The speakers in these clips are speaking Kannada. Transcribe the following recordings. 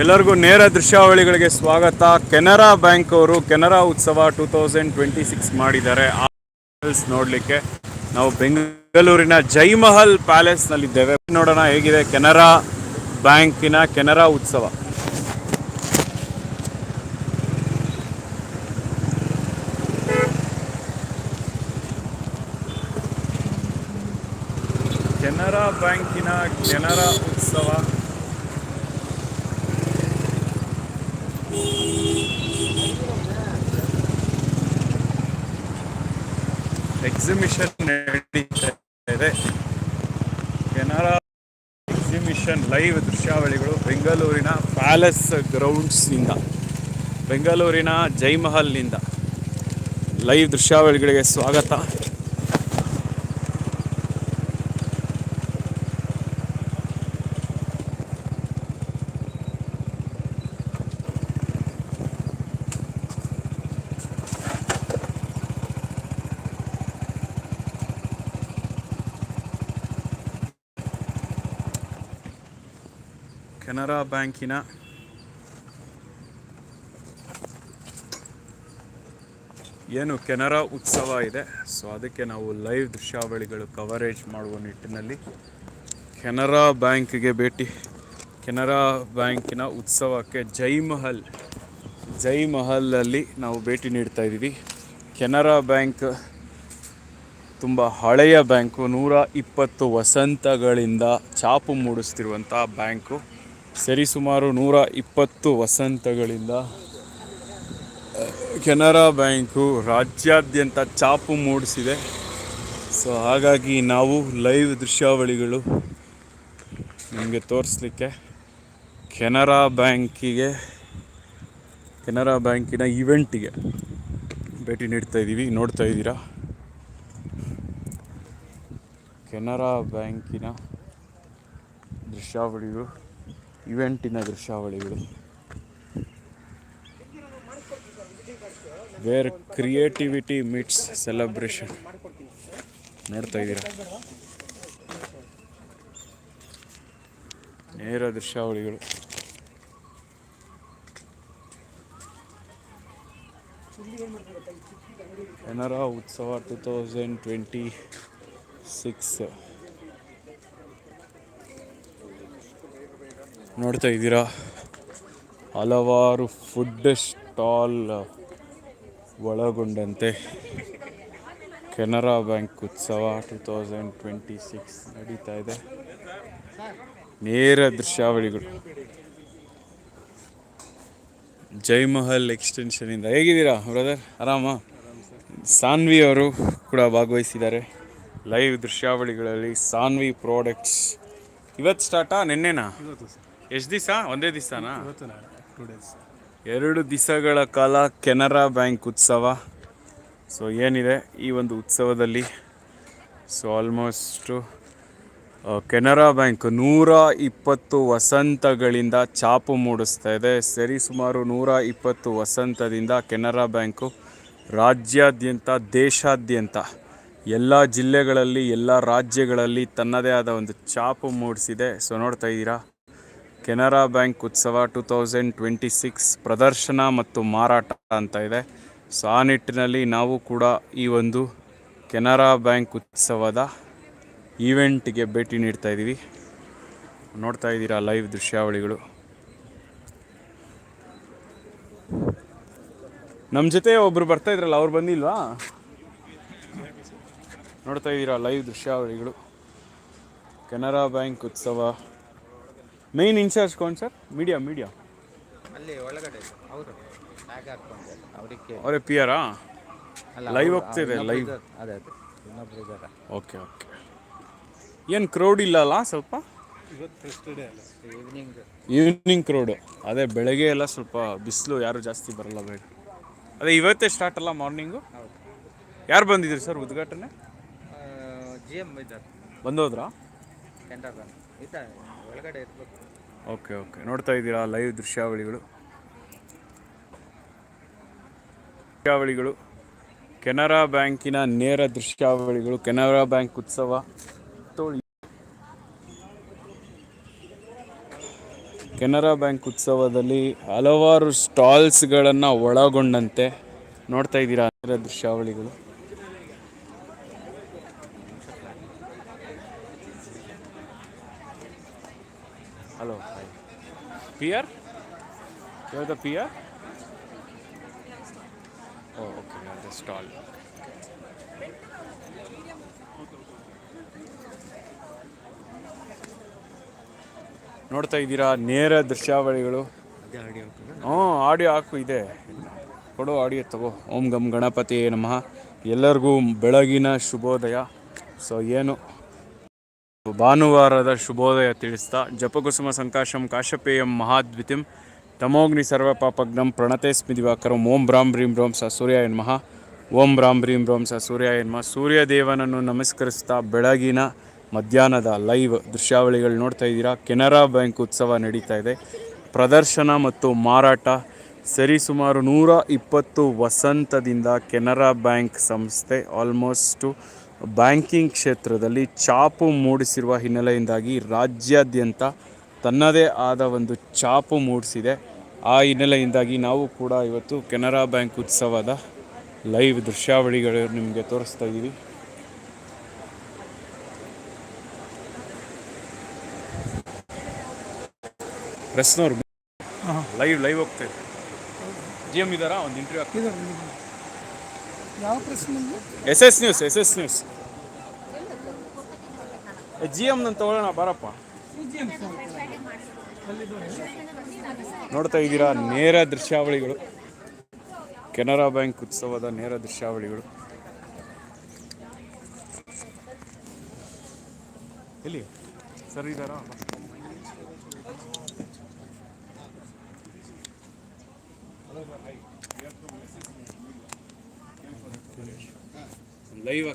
ಎಲ್ಲರಿಗೂ ನೇರ ದೃಶ್ಯಾವಳಿಗಳಿಗೆ ಸ್ವಾಗತ. ಕೆನರಾ ಬ್ಯಾಂಕ್ ಅವರು ಕೆನರಾ ಉತ್ಸವ ಟೂ ತೌಸಂಡ್ ಟ್ವೆಂಟಿ ಸಿಕ್ಸ್ ಮಾಡಿದ್ದಾರೆ. ಆ ಪ್ಯಾಲೇಸ್ ನೋಡಲಿಕ್ಕೆ ನಾವು ಬೆಂಗಳೂರಿನ ಜೈಮಹಲ್ ಪ್ಯಾಲೇಸ್ನಲ್ಲಿದ್ದೇವೆ. ನೋಡೋಣ ಹೇಗಿದೆ ಕೆನರಾ ಬ್ಯಾಂಕಿನ ಕೆನರಾ ಉತ್ಸವ. ಕೆನರಾ ಬ್ಯಾಂಕಿನ ಕೆನರಾ ಉತ್ಸವ. ಎಕ್ಸಿಬಿಷನ್ ನಡೀತಾ ಇದೆ. ಕೆನರಾ ಎಕ್ಸಿಬಿಷನ್ ಲೈವ್ ದೃಶ್ಯಾವಳಿಗಳು ಬೆಂಗಳೂರಿನ ಪ್ಯಾಲೇಸ್ ಗ್ರೌಂಡ್ಸ್ನಿಂದ ಬೆಂಗಳೂರಿನ ಜೈಮಹಲ್ನಿಂದ. ಲೈವ್ ದೃಶ್ಯಾವಳಿಗಳಿಗೆ ಸ್ವಾಗತ ಕೆನರಾ ಬ್ಯಾಂಕಿನ ಏನು ಕೆನರಾ ಉತ್ಸವ ಇದೆ. ಸೊ ಅದಕ್ಕೆ ನಾವು ಲೈವ್ ದೃಶ್ಯಾವಳಿಗಳು ಕವರೇಜ್ ಮಾಡುವ ನಿಟ್ಟಿನಲ್ಲಿ ಕೆನರಾ ಬ್ಯಾಂಕ್ಗೆ ಭೇಟಿ. ಕೆನರಾ ಬ್ಯಾಂಕಿನ ಉತ್ಸವಕ್ಕೆ ಜೈಮಹಲ್ ಜೈಮಹಲಲ್ಲಿ ನಾವು ಭೇಟಿ ನೀಡ್ತಾ ಇದ್ದೀವಿ. ಕೆನರಾ ಬ್ಯಾಂಕ್ ತುಂಬ ಹಳೆಯ ಬ್ಯಾಂಕು, ನೂರ ಇಪ್ಪತ್ತು ವಸಂತಗಳಿಂದ ಛಾಪು ಮೂಡಿಸ್ತಿರುವಂಥ ಬ್ಯಾಂಕು. ಸರಿಸುಮಾರು ನೂರ ಇಪ್ಪತ್ತು ವಸಂತಗಳಿಂದ ಕೆನರಾ ಬ್ಯಾಂಕು ರಾಜ್ಯಾದ್ಯಂತ ಚಾಪು ಮೂಡಿಸಿದೆ. ಸೊ ಹಾಗಾಗಿ ನಾವು ಲೈವ್ ದೃಶ್ಯಾವಳಿಗಳು ನಿಮಗೆ ತೋರಿಸ್ಲಿಕ್ಕೆ ಕೆನರಾ ಬ್ಯಾಂಕಿಗೆ, ಕೆನರಾ ಬ್ಯಾಂಕಿನ ಇವೆಂಟಿಗೆ ಭೇಟಿ ನೀಡ್ತಾ ಇದ್ದೀವಿ ನೋಡ್ತಾ ಇದ್ದೀರಾ? ಕೆನರಾ ಬ್ಯಾಂಕಿನ ದೃಶ್ಯಾವಳಿಗಳು. ಇವೆಂಟಿನ ದೃಶ್ಯಾವಳಿಗಳು. ವೇರ್ ಕ್ರಿಯೇಟಿವಿಟಿ ಮೀಟ್ಸ್ ಸೆಲೆಬ್ರೇಷನ್ ನೋಡ್ತಾ ಇದ್ದೀರಾ? ನೇರ ದೃಶ್ಯಾವಳಿಗಳು. ಕೆನರಾ ಉತ್ಸವ ಟೂ ತೌಸಂಡ್ ಟ್ವೆಂಟಿ ಸಿಕ್ಸ್ ನೋಡ್ತಾ ಇದ್ದೀರಾ? ಹಲವಾರು ಫುಡ್ ಸ್ಟಾಲ್ ಒಳಗೊಂಡಂತೆ. ಕೆನರಾ ಬ್ಯಾಂಕ್ ಉತ್ಸವ ಟೂ ತೌಸಂಡ್ ಟ್ವೆಂಟಿ ಸಿಕ್ಸ್ ನಡೀತಾ ಇದೆ. ನೇರ ದೃಶ್ಯಾವಳಿಗಳು. ಜೈಮಹಲ್ ಎಕ್ಸ್ಟೆನ್ಷನಿಂದ ಹೇಗಿದ್ದೀರಾ ಬ್ರದರ್ ಆರಾಮ? ಸಾನ್ವಿ ಅವರು ಕೂಡ ಭಾಗವಹಿಸಿದ್ದಾರೆ. ಲೈವ್ ದೃಶ್ಯಾವಳಿಗಳಲ್ಲಿ ಸಾನ್ವಿ ಪ್ರಾಡಕ್ಟ್ಸ್ ಇವತ್ತು ಸ್ಟಾರ್ಟಾ ನಿನ್ನೆನಾ? ಎಷ್ಟು ದಿವಸ? ಒಂದೇ ದಿವಸನಾ? ಇವತ್ತು ನಾಳೆ ಟೂ ಡೇಸ್ ಎರಡು ದಿವಸಗಳ ಕಾಲ ಕೆನರಾ ಬ್ಯಾಂಕ್ ಉತ್ಸವ. ಸೊ ಏನಿದೆ ಈ ಒಂದು ಉತ್ಸವದಲ್ಲಿ? ಸೊ ಆಲ್ಮೋಸ್ಟು ಕೆನರಾ ಬ್ಯಾಂಕ್ ನೂರ ಇಪ್ಪತ್ತು ವಸಂತಗಳಿಂದ ಚಾಪು ಮೂಡಿಸ್ತಾ ಇದೆ. ಸರಿ ಸುಮಾರು ನೂರ ಇಪ್ಪತ್ತು ವಸಂತದಿಂದ ಕೆನರಾ ಬ್ಯಾಂಕು ರಾಜ್ಯಾದ್ಯಂತ ದೇಶಾದ್ಯಂತ ಎಲ್ಲ ಜಿಲ್ಲೆಗಳಲ್ಲಿ ಎಲ್ಲ ರಾಜ್ಯಗಳಲ್ಲಿ ತನ್ನದೇ ಆದ ಒಂದು ಚಾಪು ಮೂಡಿಸಿದೆ. ಸೊ ನೋಡ್ತಾ ಇದ್ದೀರಾ? ಕೆನರಾ ಬ್ಯಾಂಕ್ ಉತ್ಸವ ಟು ತೌಸಂಡ್ ಟ್ವೆಂಟಿ ಸಿಕ್ಸ್ ಪ್ರದರ್ಶನ ಮತ್ತು ಮಾರಾಟ ಅಂತ ಇದೆ. ಸೊ ಆ ನಿಟ್ಟಿನಲ್ಲಿ ನಾವು ಕೂಡ ಈ ಒಂದು ಕೆನರಾ ಬ್ಯಾಂಕ್ ಉತ್ಸವದ ಈವೆಂಟ್ಗೆ ಭೇಟಿ ನೀಡ್ತಾ ಇದ್ದೀವಿ ನೋಡ್ತಾ ಇದ್ದೀರಾ ಲೈವ್ ದೃಶ್ಯಾವಳಿಗಳು. ನಮ್ಮ ಜೊತೆ ಒಬ್ಬರು ಬರ್ತಾ ಇದ್ರಲ್ಲ, ಅವ್ರು ಬಂದಿಲ್ವಾ? ನೋಡ್ತಾ ಇದ್ದೀರಾ ಲೈವ್ ದೃಶ್ಯಾವಳಿಗಳು. ಕೆನರಾ ಬ್ಯಾಂಕ್ ಉತ್ಸವ ಮೇನ್ ಇನ್ಚಾರ್ಜ್ ಕೌನ್ ಸರ್ ಮೀಡಿಯಾ ಮೀಡಿಯಾ ಅಲ್ಲಿ ಒಳಗಡೆ ಅವರು ಟ್ಯಾಗ್ ಹಾಕೊಂಡೆ ಅವರಿಗೆ ಅವರೇ ಪಿ ಆರಾ ಲೈವ್ ಹೋಗ್ತಿದೆ, ಲೈವ್. ಅದೇ ಅದೇ. ಇನ್ನೊಬ್ರು ಇದ್ದಾರೆ. ಓಕೆ ಓಕೆ ಏನು ಕ್ರೌಡ್ ಇಲ್ಲಲ್ಲ ಸ್ವಲ್ಪ? ಈವ್ನಿಂಗ್ ಈವ್ನಿಂಗ್ ಕ್ರೌಡು ಅದೇ ಬೆಳಗ್ಗೆ ಎಲ್ಲ ಸ್ವಲ್ಪ ಬಿಸಿಲು ಯಾರು ಜಾಸ್ತಿ ಬರಲ್ಲ ಬೇಡ. ಅದೇ ಇವತ್ತೇ ಸ್ಟಾರ್ಟ್ ಅಲ್ಲ ಮಾರ್ನಿಂಗು ಯಾರು ಬಂದಿದ್ರಿ ಸರ್ ಉದ್ಘಾಟನೆ? ಜಿ ಎಂ ಇದ್ದಾರೆ. ಬಂದೋದ್ರಾ? ಇದ್ದಾರೆ ಒಳಗಡೆ ಇರ್ಬೇಕು. Okay okay. ನೋಡ್ತಾ ಇದ್ದೀರಾ ಲೈವ್ ದೃಶ್ಯಾವಳಿಗಳು? ದೃಶ್ಯಾವಳಿಗಳು. ಕೆನರಾ ಬ್ಯಾಂಕಿನ ನೇರ ದೃಶ್ಯಾವಳಿಗಳು. ಕೆನರಾ ಬ್ಯಾಂಕ್ ಉತ್ಸವ. ಕೆನರಾ ಬ್ಯಾಂಕ್ ಉತ್ಸವದಲ್ಲಿ ಹಲವಾರು ಸ್ಟಾಲ್ಸ್ಗಳನ್ನು ಒಳಗೊಂಡಂತೆ ನೋಡ್ತಾ ಇದ್ದೀರಾ ನೇರ ದೃಶ್ಯಾವಳಿಗಳು ಹಲೋ ಪಿಯರ್ ಯಾವ್ದು ಪಿಯರ್ ಓ ಓಕೆ ಅದು ಸ್ಟಾಲ್ ನೋಡ್ತಾ ಇದ್ದೀರಾ ನೇರ ದೃಶ್ಯಾವಳಿಗಳು? ಹ್ಞೂ ಆಡಿಯೋ ಹಾಕು ಇದೆ. ಕೊಡು ಆಡಿಯೋ ತಗೋ. ಓಂ ಗಮ್ ಗಣಪತಿ ನಮಃ. ಎಲ್ಲರಿಗೂ ಬೆಳಗಿನ ಶುಭೋದಯ. ಸೊ ಏನು? ಭಾನುವಾರದ ಶುಭೋದಯ ತಿಳಿಸ್ತಾ, ಜಪಕುಸುಮ ಸಂಕಾಶಂ ಕಾಶಪೇಯಂ ಮಹಾದ್ವಿತಿಂ ತಮೋಗ್ನಿ ಸರ್ವಪಾಪಗ್ನಂ ಪ್ರಣತೆ ಸ್ಮಿದಿವಾಕರಂ ಓಂ ಬ್ರಾಂ ಬ್ರೀಂ ಬ್ರೋಂ ಸ ಸೂರ್ಯಾಯ ನಮಃ. ಓಂ ಬ್ರಾಂ ಬ್ರೀಂ ಬ್ರೋಂ ಸ ಸೂರ್ಯ ದೇವನನ್ನು ನಮಸ್ಕರಿಸ್ತಾ ಬೆಳಗಿನ ಮಧ್ಯಾಹ್ನದ ಲೈವ್ ದೃಶ್ಯಾವಳಿಗಳು ನೋಡ್ತಾ ಇದ್ದೀರಾ. ಕೆನರಾ ಬ್ಯಾಂಕ್ ಉತ್ಸವ ನಡೀತಾ ಇದೆ. ಪ್ರದರ್ಶನ ಮತ್ತು ಮಾರಾಟ. ಸರಿಸುಮಾರು ನೂರ ಇಪ್ಪತ್ತು ವಸಂತದಿಂದ ಕೆನರಾ ಬ್ಯಾಂಕ್ ಸಂಸ್ಥೆ ಆಲ್ಮೋಸ್ಟು ಬ್ಯಾಂಕಿಂಗ್ ಕ್ಷೇತ್ರದಲ್ಲಿ ಚಾಪು ಮೂಡಿಸಿರುವ ಹಿನ್ನೆಲೆಯಿಂದಾಗಿ ರಾಜ್ಯಾದ್ಯಂತ ತನ್ನದೇ ಆದ ಒಂದು ಚಾಪು ಮೂಡಿಸಿದೆ. ಆ ಹಿನ್ನೆಲೆಯಿಂದಾಗಿ ನಾವು ಕೂಡ ಇವತ್ತು ಕೆನರಾ ಬ್ಯಾಂಕ್ ಉತ್ಸವದ ಲೈವ್ ದೃಶ್ಯಾವಳಿಗಳು ನಿಮಗೆ ತೋರಿಸ್ತಾ ಇದ್ದೀವಿ. ಪ್ರೆಸ್ನವ್ರು ಲೈವ್ ಲೈವ್ ಹೋಗ್ತಾ ಜಿ ಎಂ ಇದ್ದಾರಾ? ಒಂದು ಇಂಟರ್ವ್ಯೂ ಯಾವ ಪ್ರಶ್ನೆ S S news S S news. G M ನನ್ನ ತಗೊಳ್ಳೋಣ ಬಾರಪ್ಪ. ನೋಡ್ತಾ ಇದ್ದೀರಾ ನೇರ ದೃಶ್ಯಾವಳಿಗಳು. ಕೆನರಾ ಬ್ಯಾಂಕ್ ಉತ್ಸವದ ನೇರ ದೃಶ್ಯಾವಳಿಗಳು. ಎಲ್ಲಿ? ಸರ್ ಇದ್ದಾರಾ live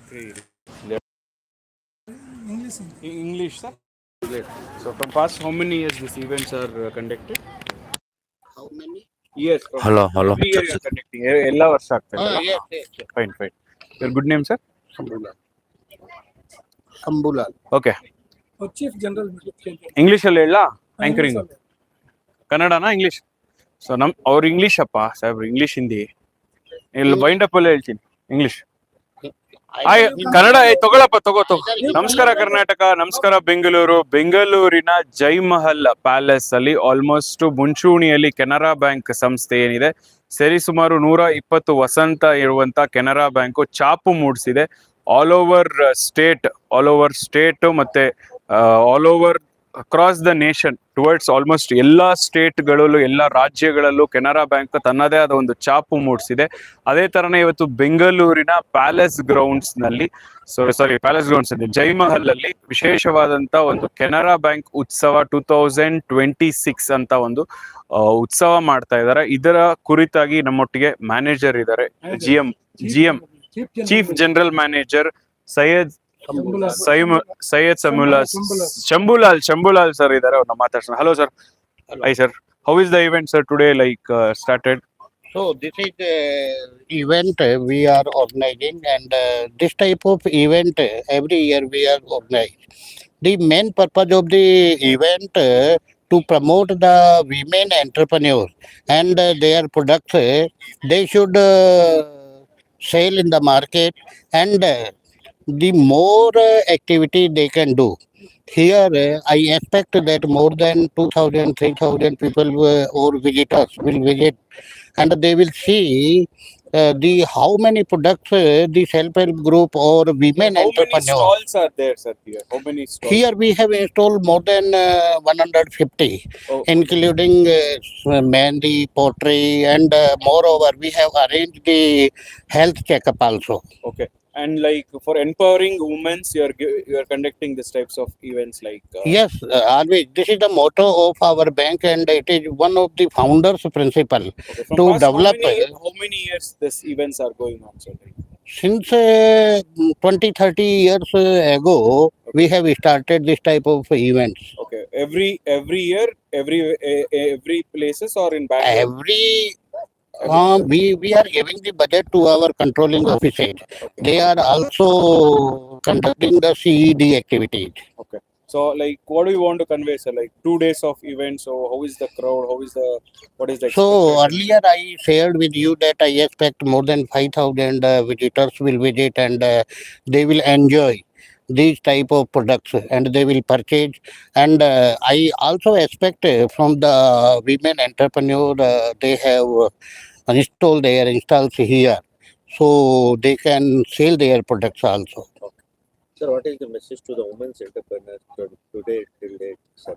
English sir so? From past how many years this event sir conduct years ಎಲ್ಲ ವರ್ಷ ಆಗ್ತದೆ. Good name sir Ambulal okay chief English ಅಲ್ಲಿ ಹೇಳಲಾ? ಆಂಕರಿಂಗ್ ಕನ್ನಡನ ಇಂಗ್ಲಿಷ್ ಸೊ ನಮ್ ಅವ್ರ ಇಂಗ್ಲಿಷ್ ಅಪ್ಪ ಸರ್ ಇಂಗ್ಲಿಷ್ ಹಿಂದಿ. ಇಲ್ಲಿ ಬೈಂಡ್ ಅಪ್ ಅಲ್ಲಿ ಹೇಳ್ತೀನಿ. ಇಂಗ್ಲಿಷ್ ಆಯ್ ಕನ್ನಡ ತಗೊಳಪ್ಪ ತಗೋ ತಗೋ. ನಮಸ್ಕಾರ ಕರ್ನಾಟಕ ನಮಸ್ಕಾರ ಬೆಂಗಳೂರು. ಬೆಂಗಳೂರಿನ ಜೈಮಹಲ್ ಪ್ಯಾಲೇಸ್ ಅಲ್ಲಿ ಆಲ್ಮೋಸ್ಟ್ ಮುಂಚೂಣಿಯಲ್ಲಿ ಕೆನರಾ ಬ್ಯಾಂಕ್ ಸಂಸ್ಥೆ ಏನಿದೆ ಸರಿಸುಮಾರು ನೂರ ಇಪ್ಪತ್ತು ವಸಂತ ಇರುವಂತ ಕೆನರಾ ಬ್ಯಾಂಕು ಚಾಪು ಮೂಡಿಸಿದೆ. All over state all over state ಮತ್ತೆ all over across the nation towards almost ಎಲ್ಲ ಸ್ಟೇಟ್ಗಳಲ್ಲೂ ಎಲ್ಲ ರಾಜ್ಯಗಳಲ್ಲೂ ಕೆನರಾ ಬ್ಯಾಂಕ್ ತನ್ನದೇ ಆದ ಒಂದು ಚಾಪು ಮೂಡಿಸಿದೆ. ಅದೇ ತರನೇ ಇವತ್ತು ಬೆಂಗಳೂರಿನ ಪ್ಯಾಲೇಸ್ ಗ್ರೌಂಡ್ಸ್ನಲ್ಲಿ ಸಾರಿ ಪ್ಯಾಲೇಸ್ ಗ್ರೌಂಡ್ಸ್ ಅಲ್ಲಿ ಜೈಮಹಲ್ ಅಲ್ಲಿ ವಿಶೇಷವಾದಂತ ಒಂದು ಕೆನರಾ ಬ್ಯಾಂಕ್ ಉತ್ಸವ ಟೂ ತೌಸಂಡ್ ಟ್ವೆಂಟಿ ಸಿಕ್ಸ್ ಅಂತ ಒಂದು ಉತ್ಸವ ಮಾಡ್ತಾ ಇದ್ದಾರೆ. ಇದರ ಕುರಿತಾಗಿ ನಮ್ಮೊಟ್ಟಿಗೆ ಮ್ಯಾನೇಜರ್ ಇದ್ದಾರೆ. G M G M chief general manager Syed ಸೈಮ್ Syed ಸಮುಲ್ಲಾ Shambhulal Shambhulal sir ಇದ್ದಾರೆ ಅವ್ರನ್ನ ಮಾತಾಡ್ಸೋಣ hello sir hi sir how is the event sir today like started So this is the event uh, we are organizing and uh, this type of event uh, every year we are organizing. The main purpose of the event uh, to promote the women entrepreneurs and uh, their products, uh, they should uh, sell in the market and uh, the more uh, activity they can do. Here, uh, I expect that more than 2,000, 3,000 people uh, or visitors will visit and they will see uh, the how many products uh, the self-help group or women entrepreneurs. Many stalls are there sir here how many stalls Here we have installed more than uh, 150, Oh. including uh, mehndi, pottery, and uh, moreover we have arranged the health checkup also. okay and like for empowering women you are you are conducting this types of events like uh, Yes, uh, always. This is the motto of our bank, and it is one of the founders' principle. okay, to develop, how many, uh, how many years this events are going on like, Since uh, 20, 30 years uh, ago, we have started this type of events. okay every every year every uh, every places or in Bangalore Every uh, we we are giving the budget to our controlling offices. They are also conducting the CED activities. Okay. So, like, what do you want to convey, sir? Like, two days of event. So, how is the crowd? How is the what is the So earlier I shared with you that I expect more than 5,000 uh, visitors will visit and uh, they will enjoy these type of products and they will purchase. And uh, I also expect uh, from the women entrepreneur uh, they have uh, installed their installs here, so they can sell their products also. Sir, what is the message to the women entrepreneurs today till date, sir?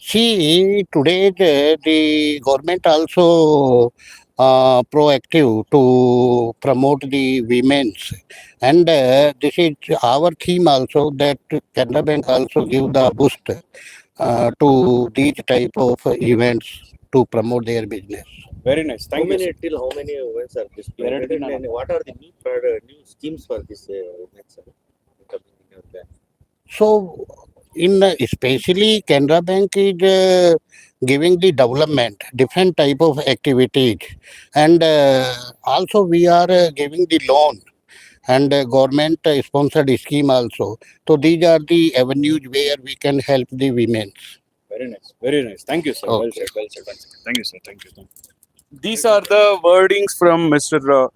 See, today the, the government also uh, proactive to promote the women's. And uh, this is our theme also that canada bank also give the boost uh, to these type of events to promote their business. Very nice. Thank how you many, till how many events are this and what are the new, product, new schemes for this uh, sir? so in uh, especially Canara Bank is uh, giving the development, different type of activities, and uh, also we are uh, giving the loan and uh, government uh, sponsored scheme also. So these are the avenues where we can help the women. Very nice. Very nice. Thank you, sir. Well Okay. said. Well said. Well said. Thank you, sir. Thank you. Thank you. These are the wordings from Mr. Uh,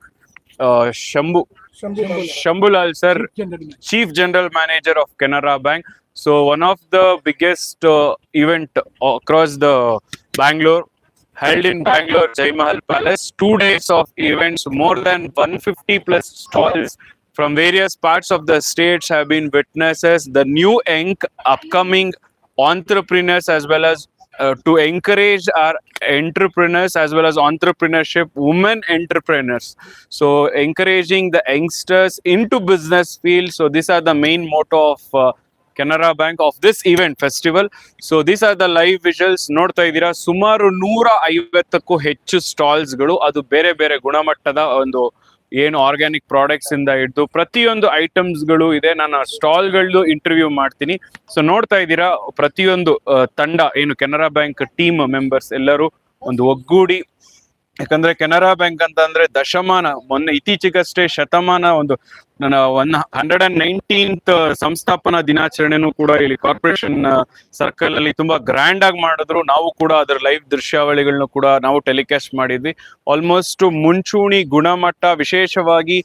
uh, Shambhu Shambhu Shambulal, sir. Chief General Manager of Canara Bank. So one of the biggest uh, event across the Bangalore, held in Bangalore, Jai Mahal Palace. Two days of events, more than 150 plus stalls from various parts of the states have been witnesses. The new ink upcoming entrepreneurs as well as uh, to encourage our entrepreneurs as well as entrepreneurship women entrepreneurs so encouraging the youngsters into business field so these are the main motto of uh, Canara bank of this event festival. So these are the live visuals ನೋಡ್ತಾ ಇದ್ದೀರಾ. ಸುಮಾರು ನೂರ ಐವತ್ತಕ್ಕೂ ಹೆಚ್ಚು ಸ್ಟಾಲ್ಸ್ಗಳು ಅದು ಬೇರೆ ಬೇರೆ ಗುಣಮಟ್ಟದ ಒಂದು ಏನು ಆರ್ಗ್ಯಾನಿಕ್ ಪ್ರಾಡಕ್ಟ್ಸ್ ಇಂದ ಹಿಡಿದು ಪ್ರತಿಯೊಂದು ಐಟಮ್ಸ್ಗಳು ಇದೆ. ನಾನು ಸ್ಟಾಲ್ಗಳು ಇಂಟರ್ವ್ಯೂ ಮಾಡ್ತೀನಿ. ಸೊ ನೋಡ್ತಾ ಇದ್ದೀರಾ, ಪ್ರತಿಯೊಂದು ತಂಡ, ಏನು ಕೆನರಾ ಬ್ಯಾಂಕ್ ಟೀಮ್ ಮೆಂಬರ್ಸ್ ಎಲ್ಲರೂ ಒಂದು ಒಗ್ಗೂಡಿ. ಯಾಕಂದ್ರೆ ಕೆನರಾ ಬ್ಯಾಂಕ್ ಅಂತ ಅಂದ್ರೆ ದಶಮಾನ, ಮೊನ್ನೆ ಇತ್ತೀಚೆಗಷ್ಟೇ ಶತಮಾನ ಒಂದು ನನ್ನ ಒನ್ ಹಂಡ್ರೆಡ್ ಅಂಡ್ ನೈನ್ಟೀನ್ತ್ ಸಂಸ್ಥಾಪನಾ ದಿನಾಚರಣೆನೂ ಕೂಡ ಇಲ್ಲಿ ಕಾರ್ಪೊರೇಷನ್ ಸರ್ಕಲ್ ಅಲ್ಲಿ ತುಂಬಾ ಗ್ರ್ಯಾಂಡ್ ಆಗಿ ಮಾಡಿದ್ರು. ನಾವು ಕೂಡ ಅದರ ಲೈವ್ ದೃಶ್ಯಾವಳಿಗಳನ್ನ ಕೂಡ ನಾವು ಟೆಲಿಕಾಸ್ಟ್ ಮಾಡಿದ್ವಿ. ಆಲ್ಮೋಸ್ಟ್ ಮುಂಚೂಣಿ ಗುಣಮಟ್ಟ ವಿಶೇಷವಾಗಿ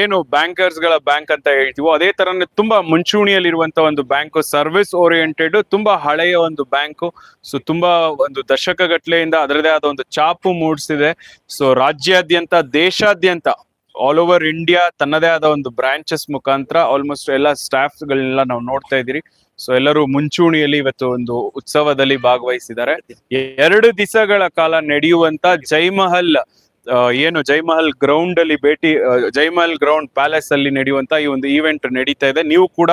ಏನು ಬ್ಯಾಂಕರ್ಸ್ಗಳ ಬ್ಯಾಂಕ್ ಅಂತ ಹೇಳ್ತೀವೋ ಅದೇ ತರನೇ ತುಂಬಾ ಮುಂಚೂಣಿಯಲ್ಲಿರುವಂತ ಒಂದು ಬ್ಯಾಂಕ್ ಸರ್ವಿಸ್ ಓರಿಯೆಂಟೆಡ್ ತುಂಬಾ ಹಳೆಯ ಒಂದು ಬ್ಯಾಂಕು ಸೊ ತುಂಬಾ ಒಂದು ದಶಕಗಟ್ಲೆಯಿಂದ ಅದರದೇ ಆದ ಒಂದು ಚಾಪು ಮೂಡಿಸಿದೆ. ಸೊ ರಾಜ್ಯಾದ್ಯಂತ, ದೇಶಾದ್ಯಂತ ಆಲ್ ಓವರ್ ಇಂಡಿಯಾ ತನ್ನದೇ ಆದ ಒಂದು ಬ್ರಾಂಚಸ್ ಮುಖಾಂತರ ಆಲ್ಮೋಸ್ಟ್ ಎಲ್ಲ ಸ್ಟಾಫ್ ಗಳನ್ನೆಲ್ಲ ನಾವು ನೋಡ್ತಾ ಇದ್ದೀರಿ. ಸೊ ಎಲ್ಲರೂ ಮುಂಚೂಣಿಯಲ್ಲಿ ಇವತ್ತು ಒಂದು ಉತ್ಸವದಲ್ಲಿ ಭಾಗವಹಿಸಿದ್ದಾರೆ. ಎರಡು ದಿವಸಗಳ ಕಾಲ ನಡೆಯುವಂತ ಜೈಮಹಲ್ ಏನು ಜೈಮಹಲ್ ಗ್ರೌಂಡ್ ಅಲ್ಲಿ ಭೇಟಿ ಜೈಮಹಲ್ ಗ್ರೌಂಡ್ ಪ್ಯಾಲೇಸ್ ಅಲ್ಲಿ ನಡೆಯುವಂತ ಈ ಒಂದು ಈವೆಂಟ್ ನಡೀತಾ ಇದೆ. ನೀವು ಕೂಡ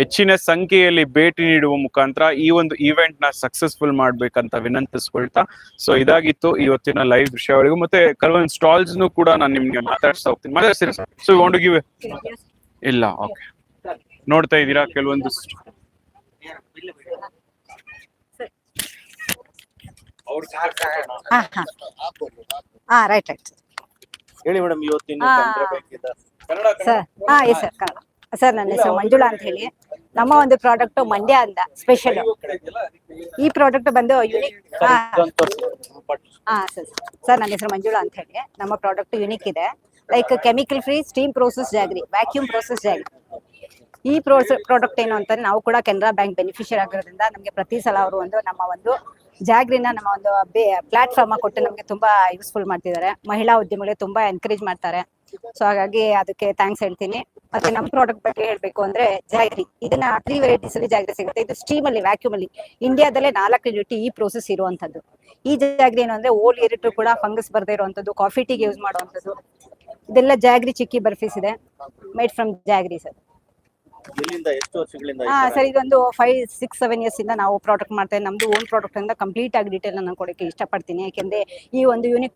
ಹೆಚ್ಚಿನ ಸಂಖ್ಯೆಯಲ್ಲಿ ಭೇಟಿ ನೀಡುವ ಮುಖಾಂತರ ಈ ಒಂದು ಈವೆಂಟ್ನ ಸಕ್ಸಸ್ಫುಲ್ ಮಾಡ್ಬೇಕಂತ ವಿನಂತಿಸ್ಕೊಳ್ತಾ. ಸೊ ಇದಾಗಿತ್ತು ಇವತ್ತಿನ ಲೈವ್ ದೃಶ್ಯಾವಳಿಗೂ ಮತ್ತೆ ಕೆಲವೊಂದು ಸ್ಟಾಲ್ಸ್ ಕೂಡ ನಾನು ನಿಮ್ಗೆ ಮಾತಾಡ್ಸ್ತಾ ಹೋಗ್ತೀನಿ. ಮಾತಾಡ್ತೀನಿ ಸೊ ಗಿವ್ ಇಲ್ಲ ಓಕೆ ನೋಡ್ತಾ ಇದ್ದೀರಾ? ಕೆಲವೊಂದು ಹಾ ಹಾ. ಹಾ ರೈಟ್ ರೈಟ್ ಹೇಳಿ ಮೇಡಮ್ ಇವತ್ತಿನ ಬ್ಯಾಂಕಿಂದ ಸರ್ ಹಾ ಎಸ್ ಸರ್ ಕನ್ನಡ. ಸರ್ ನನ್ನ ಹೆಸರು ಮಂಜುಳಾ ಅಂತ ಹೇಳಿ. ನಮ್ಮ ಒಂದು ಪ್ರಾಡಕ್ಟ್ ಮಂಡ್ಯ ಅಂತ ಸ್ಪೆಷಲ್ ಈ ಪ್ರಾಡಕ್ಟ್ ಬಂದು ಯುನಿಕ್ ಹಾ. ಹಾ ಸರ್ ಸರ್. ನನ್ನ ಹೆಸರು ಮಂಜುಳಾ ಅಂತ ಹೇಳಿ. ನಮ್ಮ ಪ್ರಾಡಕ್ಟ್ ಯುನಿಕ್ ಇದೆ. Like chemical free steam process jaggery vacuum process jaggery ಈ ಪ್ರಾಡಕ್ಟ್ ಏನು ಅಂತಂದ್ರೆ ನಾವು ಕೂಡ ಕೆನರಾ ಬ್ಯಾಂಕ್ ಬೆನಿಫಿಷಿಯರ್ ಆಗಿರೋದ್ರಿಂದ ನಮಗೆ ಪ್ರತಿ ಸಲ ಅವರು ಒಂದು ನಮ್ಮ ಒಂದು ಜಾಗ್ರಿನ ನಮ್ಮ ಒಂದು ಪ್ಲಾಟ್ಫಾರ್ಮ್ ಕೊಟ್ಟು ನಮಗೆ ತುಂಬಾ ಯೂಸ್ಫುಲ್ ಮಾಡ್ತಿದ್ದಾರೆ. ಮಹಿಳಾ ಉದ್ಯಮಿಗಳು ತುಂಬಾ ಎನ್ಕರೇಜ್ ಮಾಡ್ತಾರೆ. ಸೊ ಹಾಗಾಗಿ ಅದಕ್ಕೆ ಥ್ಯಾಂಕ್ಸ್ ಹೇಳ್ತೀನಿ. ಮತ್ತೆ ನಮ್ಮ ಪ್ರಾಡಕ್ಟ್ ಬಗ್ಗೆ ಹೇಳ್ಬೇಕು ಅಂದ್ರೆ ಜಾಗ್ರಿ. ಇದನ್ನ ತ್ರೀ ವೆರೈಟೀಸ್ ಅಲ್ಲಿ ಜಾಗ್ರಿ ಸಿಗುತ್ತೆ. ಇದು ಸ್ಟೀಮ್ ಅಲ್ಲಿ ವ್ಯಾಕ್ಯೂಮ್ ಅಲ್ಲಿ. ಇಂಡಿಯಾದಲ್ಲೇ ನಾಲ್ಕು ಯೂನಿಟಿ ಈ ಪ್ರೋಸೆಸ್ ಇರುವಂತದ್ದು. ಈ ಜಾಗ್ರಿ ಏನು ಅಂದ್ರೆ ಓಲ್ ಇರಿಟ್ರು ಕೂಡ ಫಂಗಸ್ ಬರ್ದೇ ಇರುವಂತದ್ದು ಕಾಫಿ ಟೀಗೆ ಯೂಸ್ ಮಾಡುವಂತದ್ದು. ಇದೆಲ್ಲ ಜಾಗ್ರಿ ಚಿಕ್ಕಿ ಬರ್ಫೀಸ್ ಇದೆ. Made from jaggery sir. ಎಲ್ಲಿಂದ ಎಷ್ಟು ವರ್ಷಗಳಿಂದ ಹಾ ಸರ್ ಇದೊಂದು ಫೈವ್ ಸಿಕ್ಸ್ ಸೆವೆನ್ ಇಯರ್ಸ್ ಇಂದ ನಾವು ಪ್ರಾಡಕ್ಟ್ ಮಾಡ್ತೇವೆ. ನಮ್ದು ಓನ್ ಪ್ರಾಡಕ್ಟ್ ಇಂದ ಕಂಪ್ಲೀಟ್ ಆಗಿ ಡೀಟೇಲ್ ನಾನು ಕೊಡಕ್ಕೆ ಇಷ್ಟಪಡ್ತೀನಿ. ಯಾಕೆಂದ್ರೆ ಈ ಒಂದು ಯೂನಿಕ್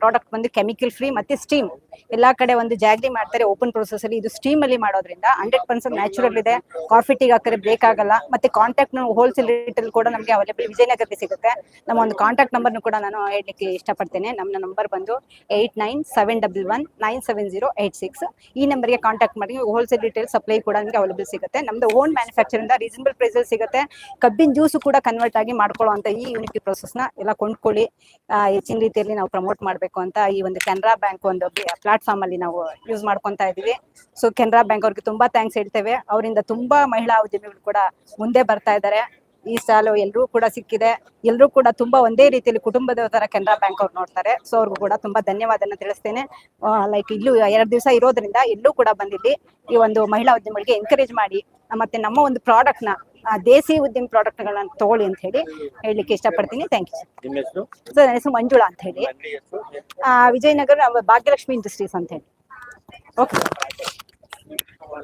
ಪ್ರಾಡಕ್ಟ್ ಬಂದು ಕೆಮಿಕಲ್ ಫ್ರೀ ಮತ್ತೆ ಸ್ಟೀಮ್ ಎಲ್ಲಾ ಕಡೆ ಒಂದು ಜಾಗ್ರಿ ಮಾಡ್ತಾರೆ ಓಪನ್ ಪ್ರೊಸೆಸ್ ಅಲ್ಲಿ. ಇದು ಸ್ಟೀಮ್ ಅಲ್ಲಿ ಮಾಡೋದ್ರಿಂದ ಹಂಡ್ರೆಡ್ ಪರ್ಸೆಂಟ್ ನ್ಯಾಚುರಲ್ ಇದೆ. ಕಾಫಿ ಹಾಕಿದ್ರೆ ಬ್ರೇಕ್ ಆಗಲ್ಲ. ಮತ್ತೆ ಕಾಂಟ್ಯಾಕ್ಟ್ ಹೋಲ್ಸೇಲ್ ರೇಟಲ್ಲಿ ಕೂಡ ನಮಗೆ ಅವೈಲೇಬಲ್ ವಿಜಯನಗರದಲ್ಲಿ ಸಿಗುತ್ತೆ. ನಮ್ಮ ಒಂದು ಕಾಂಟ್ಯಾಕ್ಟ್ ನಂಬರ್ ಕೂಡ ನಾನು ಹೇಳಲಿಕ್ಕೆ ಇಷ್ಟಪಡ್ತೇನೆ. ನಮ್ಮ ನಂಬರ್ ಬಂದು eight nine seven double one nine seven zero eight six ಈ ನಂಬರ್ಗೆ ಕಾಂಟ್ಯಾಕ್ಟ್ ಮಾಡಿ ಹೋಲ್ಸೇಲ್ ರಿಟೇಲ್ ಸಪ್ಲೈ ಕೂಡ ನಮ್ಗೆ ಅವೈಲೇಬಲ್ ಸಿಗುತ್ತೆ. ನಮ್ದು ಓನ್ ಮ್ಯಾನುಫ್ಯಾಕ್ಚರ್ ಇಂದ ರೀಸನಬಲ್ ಪ್ರೈಸಲ್ಲಿ ಸಿಗುತ್ತೆ. ಕಬ್ಬಿನ ಜ್ಯೂಸ್ ಕೂಡ ಕನ್ವರ್ಟ್ ಆಗಿ ಮಾಡ್ಕೊಳ್ಳೋ ಈ ಯೂನಿಟಿ ನ ಎಲ್ಲ ಕೊಂಡ್ಕೊಳ್ಳಿ. ಹೆಚ್ಚಿನ ರೀತಿಯಲ್ಲಿ ನಾವು ಪ್ರಮೋಟ್ ಮಾಡಬೇಕು ಅಂತ ಈ ಒಂದು ಕೆನರಾ ಬ್ಯಾಂಕ್ ಒಂದು ಪ್ಲಾಟ್ಫಾರ್ಮ್ ಅಲ್ಲಿ ನಾವು ಯೂಸ್ ಮಾಡ್ಕೊಂತಾ ಇದೀವಿ ಸೊ ಕೆನರಾ ಬ್ಯಾಂಕ್ ಅವ್ರಿಗೆ ತುಂಬಾ ಥ್ಯಾಂಕ್ಸ್ ಹೇಳ್ತೇವೆ. ಅವರಿಂದ ತುಂಬಾ ಮಹಿಳಾ ಉದ್ಯಮಿಗಳು ಕೂಡ ಮುಂದೆ ಬರ್ತಾ ಇದ್ದಾರೆ. ಈ ಸಾಲು ಎಲ್ಲರೂ ಕೂಡ ಸಿಕ್ಕಿದೆ. ಎಲ್ಲರೂ ಕೂಡ ತುಂಬಾ ಒಂದೇ ರೀತಿಯಲ್ಲಿ ಕುಟುಂಬದ ತರ ಕೆನರಾ ಬ್ಯಾಂಕ್ ಅವ್ರು ನೋಡ್ತಾರೆ. ಸೊ ಅವ್ರಿಗೂ ಕೂಡ ತುಂಬಾ ಧನ್ಯವಾದನ ತಿಳಿಸ್ತೇನೆ. ಲೈಕ್ ಇಲ್ಲೂ ಎರಡು ದಿವಸ ಇರೋದ್ರಿಂದ ಎಲ್ಲೂ ಕೂಡ ಬಂದಿಲ್ಲಿ ಈ ಒಂದು ಮಹಿಳಾ ಉದ್ಯಮಿಗಳಿಗೆ ಎನ್ಕರೇಜ್ ಮಾಡಿ ಮತ್ತೆ ನಮ್ಮ ಒಂದು ಪ್ರಾಡಕ್ಟ್ನ ದೇಸಿ ಉದ್ಯಮ ಪ್ರಾಡಕ್ಟ್ ಗಳನ್ನ ತಗೊಳ್ಳಿ ಅಂತ ಹೇಳಿ ಹೇಳಲಿಕ್ಕೆ ಇಷ್ಟಪಡ್ತೀನಿ. ಥ್ಯಾಂಕ್ ಯು ಸರ್ ನನ್ನ ಹೆಸರು ಮಂಜುಳಾ ಅಂತ ಹೇಳಿ. ವಿಜಯನಗರ ಭಾಗ್ಯಲಕ್ಷ್ಮಿ ಇಂಡಸ್ಟ್ರೀಸ್ ಅಂತ ಹೇಳಿ. Okay Santosh one minute one minute one minute sir We'll make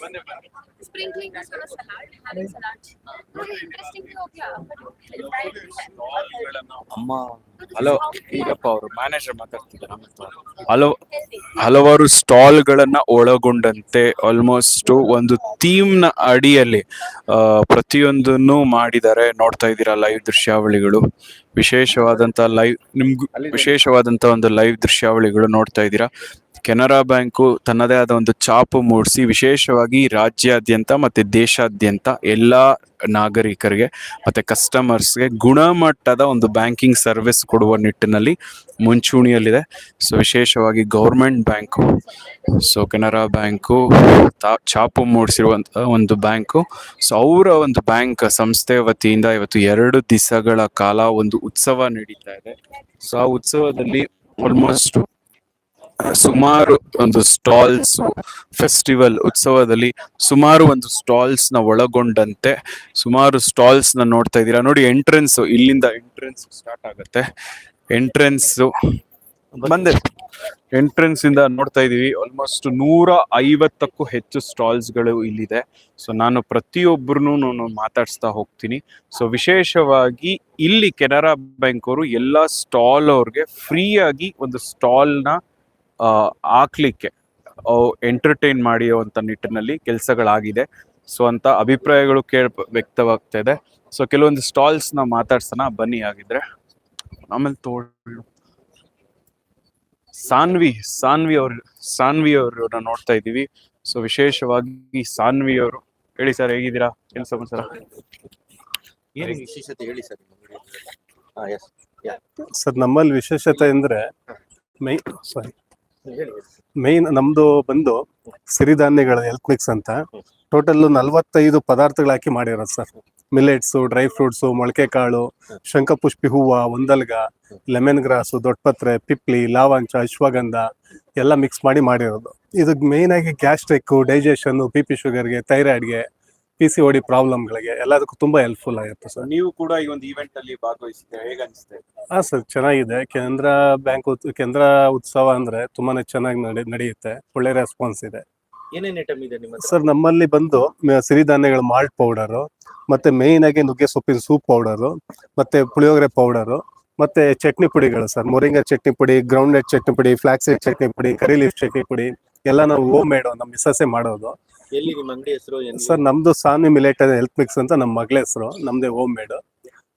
sprinkling that on a salad, having salad. Very interesting to ಅಮ್ಮ ಹಲೋ ಈಗಪ್ಪ ಅವರು ಮ್ಯಾನೇಜರ್ ಮಾತಾಡ್ತಿದ್ದಾರೆ ಹಲವು ಹಲವಾರು ಸ್ಟಾಲ್ಗಳನ್ನ ಒಳಗೊಂಡಂತೆ ಆಲ್ಮೋಸ್ಟ್ ಒಂದು ಥೀಮ್ನ ಅಡಿಯಲ್ಲಿ ಪ್ರತಿಯೊಂದನ್ನು ಮಾಡಿದ್ದಾರೆ. ನೋಡ್ತಾ ಇದ್ದೀರಾ ಲೈವ್ ದೃಶ್ಯಾವಳಿಗಳು. ವಿಶೇಷವಾದಂತಹ ಲೈವ್ ನಿಮ್ಗೂ ವಿಶೇಷವಾದಂತಹ ಒಂದು ಲೈವ್ ದೃಶ್ಯಾವಳಿಗಳು ನೋಡ್ತಾ ಇದ್ದೀರಾ. ಕೆನರಾ ಬ್ಯಾಂಕು ತನ್ನದೇ ಆದ ಒಂದು ಛಾಪು ಮೂಡಿಸಿ ವಿಶೇಷವಾಗಿ ರಾಜ್ಯಾದ್ಯಂತ ಮತ್ತು ದೇಶಾದ್ಯಂತ ಎಲ್ಲ ನಾಗರಿಕರಿಗೆ ಮತ್ತು ಕಸ್ಟಮರ್ಸ್ಗೆ ಗುಣಮಟ್ಟದ ಒಂದು ಬ್ಯಾಂಕಿಂಗ್ ಸರ್ವಿಸ್ ಕೊಡುವ ನಿಟ್ಟಿನಲ್ಲಿ ಮುಂಚೂಣಿಯಲ್ಲಿದೆ. ಸೊ ವಿಶೇಷವಾಗಿ government bank so Canara bank ತಾ- ಛಾಪು ಮೂಡಿಸಿರುವಂಥ ಒಂದು ಬ್ಯಾಂಕು. ಸೊ ಅವರ ಒಂದು ಬ್ಯಾಂಕ್ ಸಂಸ್ಥೆ ವತಿಯಿಂದ ಇವತ್ತು ಎರಡು ದಿವಸಗಳ ಕಾಲ ಒಂದು ಉತ್ಸವ ನಡೀತಾ ಇದೆ. ಸೊ ಆ ಉತ್ಸವದಲ್ಲಿ ಆಲ್ಮೋಸ್ಟ್ ಸುಮಾರು ಒಂದು ಸ್ಟಾಲ್ಸ್ ಫೆಸ್ಟಿವಲ್ ಉತ್ಸವದಲ್ಲಿ ಸುಮಾರು ಒಂದು ಸ್ಟಾಲ್ಸ್ನ ಒಳಗೊಂಡಂತೆ, ಸುಮಾರು ಸ್ಟಾಲ್ಸ್ನ ನೋಡ್ತಾ ಇದ್ದೀರಾ? ನೋಡಿ ಎಂಟ್ರೆನ್ಸ್ ಇಲ್ಲಿಂದ ಎಂಟ್ರೆನ್ಸ್ ಸ್ಟಾರ್ಟ್ ಆಗುತ್ತೆ. ಎಂಟ್ರೆನ್ಸ್ ಬಂದೆ. ಎಂಟ್ರೆನ್ಸ್ ಇಂದ ನೋಡ್ತಾ ಇದೀವಿ ಆಲ್ಮೋಸ್ಟ್ ನೂರ ಐವತ್ತಕ್ಕೂ ಹೆಚ್ಚು ಸ್ಟಾಲ್ಸ್ಗಳು ಇಲ್ಲಿದೆ. ಸೊ ನಾನು ಪ್ರತಿಯೊಬ್ಬರನ್ನು ನಾನು ಮಾತಾಡಿಸ್ತಾ ಹೋಗ್ತೀನಿ. ಸೊ ವಿಶೇಷವಾಗಿ ಇಲ್ಲಿ ಕೆನರಾ ಬ್ಯಾಂಕ್ ಅವರು ಎಲ್ಲ ಸ್ಟಾಲ್ ಅವ್ರಿಗೆ ಫ್ರೀ ಆಗಿ ಒಂದು ಸ್ಟಾಲ್ನ ಹಾಕ್ಲಿಕ್ಕೆ ಎಂಟರ್ಟೈನ್ ಮಾಡಿಯುವಂಥ ನಿಟ್ಟಿನಲ್ಲಿ ಕೆಲಸಗಳಾಗಿದೆ. ಸೊ ಅಂತ ಅಭಿಪ್ರಾಯಗಳು ಕೇಳ ವ್ಯಕ್ತವಾಗ್ತಾ ಇದೆ ಸೊ ಕೆಲವೊಂದು ಸ್ಟಾಲ್ಸ್ನ ಮಾತಾಡ್ಸೋಣ. ಬನ್ನಿ ಆಗಿದ್ರೆ ಆಮೇಲೆ ತೋಳು ಸಾನ್ವಿ ಸಾನ್ವಿ ಅವ್ರ ಸಾನ್ವಿ ಅವ್ರನ್ನ ನೋಡ್ತಾ ಇದ್ದೀವಿ. ಸೊ ವಿಶೇಷವಾಗಿ ಸಾನ್ವಿ ಅವರು. ಹೇಳಿ ಸರ್ ಹೇಗಿದ್ದೀರಾ? ಏನು ಸಮಾಚಾರ? ಏನು ವಿಶೇಷತೆ ಹೇಳಿ ಸರ್ ಹಾ ಎಸ್ ಸರ್ ನಮ್ಮಲ್ಲಿ ವಿಶೇಷತೆ ಅಂದ್ರೆ ಮೈ ಸಾರಿ ಮೈನ್ ನಮ್ದು ಬಂದು ಸಿರಿಧಾನ್ಯಗಳ ಹೆಲ್ತ್ ಮಿಕ್ಸ್ ಅಂತ. ಟೋಟಲ್ ನಲ್ವತ್ತೈದು ಪದಾರ್ಥಗಳು ಹಾಕಿ ಮಾಡಿರೋದು ಸರ್ ಮಿಲೆಟ್ಸ್ ಡ್ರೈ ಫ್ರೂಟ್ಸ್ ಮೊಳಕೆ ಕಾಳು ಶಂಖಪುಷ್ಪಿ ಹೂವು, ಒಂದಲ್ಗ ಲೆಮನ್ ಗ್ರಾಸು ದೊಡ್ಡಪತ್ರೆ, ಪಿಪ್ಲಿ, ಲಾವಂಚ, ಅಶ್ವಗಂಧ ಎಲ್ಲ ಮಿಕ್ಸ್ ಮಾಡಿ ಮಾಡಿರೋದು. ಇದು ಮೇನ್ ಆಗಿ ಗ್ಯಾಸ್ಟ್ರಿಕ್ ಡೈಜೆಷನ್ ಬಿ ಪಿ ಶುಗರ್ಗೆ ಥೈರಾಯ್ಡ್ಗೆ ಪಿ ಸಿ ಓಡಿ ಪ್ರಾಬ್ಲಮ್ಗಳಿಗೆ ಎಲ್ಲದಕ್ಕೂ ತುಂಬಾ ಹೆಲ್ಪ್ಫುಲ್ ಆಗುತ್ತೆ ಸರ್. ನೀವು ಕೂಡ ಈ ಒಂದು ಇವೆಂಟ್ ಅಲ್ಲಿ ಭಾಗವಹಿಸಿದ್ರೆ ಹೇಗೆ ಅನಿಸುತ್ತೆ? ಹಾ ಸರ್ ಚೆನ್ನಾಗಿದೆ. ಕೇಂದ್ರ ಬ್ಯಾಂಕ್ ಉತ್- ಕೇಂದ್ರ ಉತ್ಸವ ಅಂದ್ರೆ ತುಂಬಾನೇ ಚೆನ್ನಾಗಿ ನಡೆ ನಡೆಯುತ್ತೆ. ಒಳ್ಳೆ ರೆಸ್ಪಾನ್ಸ್ ಇದೆ. ಏನೇನ್ ಐಟಮ್ ಇದೆ ನಿಮ್ಮ ಹತ್ರ? ಸರ್ ನಮ್ಮಲ್ಲಿ ಬಂದು ಸಿರಿಧಾನ್ಯಗಳು ಸಿರಿಧಾನ್ಯಗಳ ಮಾಲ್ಟ್ ಪೌಡರು ಮತ್ತೆ ಮೇಯ್ನ್ ಆಗಿ ನುಗ್ಗೆ ಸೊಪ್ಪಿನ ಸೂಪ್ ಪೌಡರು ಮತ್ತೆ ಪುಳಿಯೋಗರೆ ಪೌಡರು ಮತ್ತೆ ಚಟ್ನಿ ಪುಡಿಗಳು ಸರ್. ಮೊರಿಂಗ ಚಟ್ನಿ ಪುಡಿ ಗ್ರೌಂಡ್ ನಟ್ ಚಟ್ನಿ ಪುಡಿ ಫ್ಲಾಕ್ಸ್ ಚಟ್ನಿ ಪುಡಿ ಕರಿ ಲೀಫ್ ಚಟ್ನಿ ಪುಡಿ ಎಲ್ಲ ನಾವು ಹೋಮ್ ಮೇಡ್ ನಮ್ಮ ಮಿಸ್ಸಸ್ಸೇ ಮಾಡೋದು. ಎಲ್ಲಿ ನಿಮ್ಮ ಅಂಗಡಿ ಹೆಸರು ಸರ್ ನಮ್ದು ಸಾನ್ವಿ ಮಿಲೆಟ್ ಹೆಲ್ತ್ ಮಿಕ್ಸ್ ಅಂತ ನಮ್ಮ ಮಗಳ ಹೆಸರು ನಮ್ದೇ ಹೋಮ್ ಮೇಡ್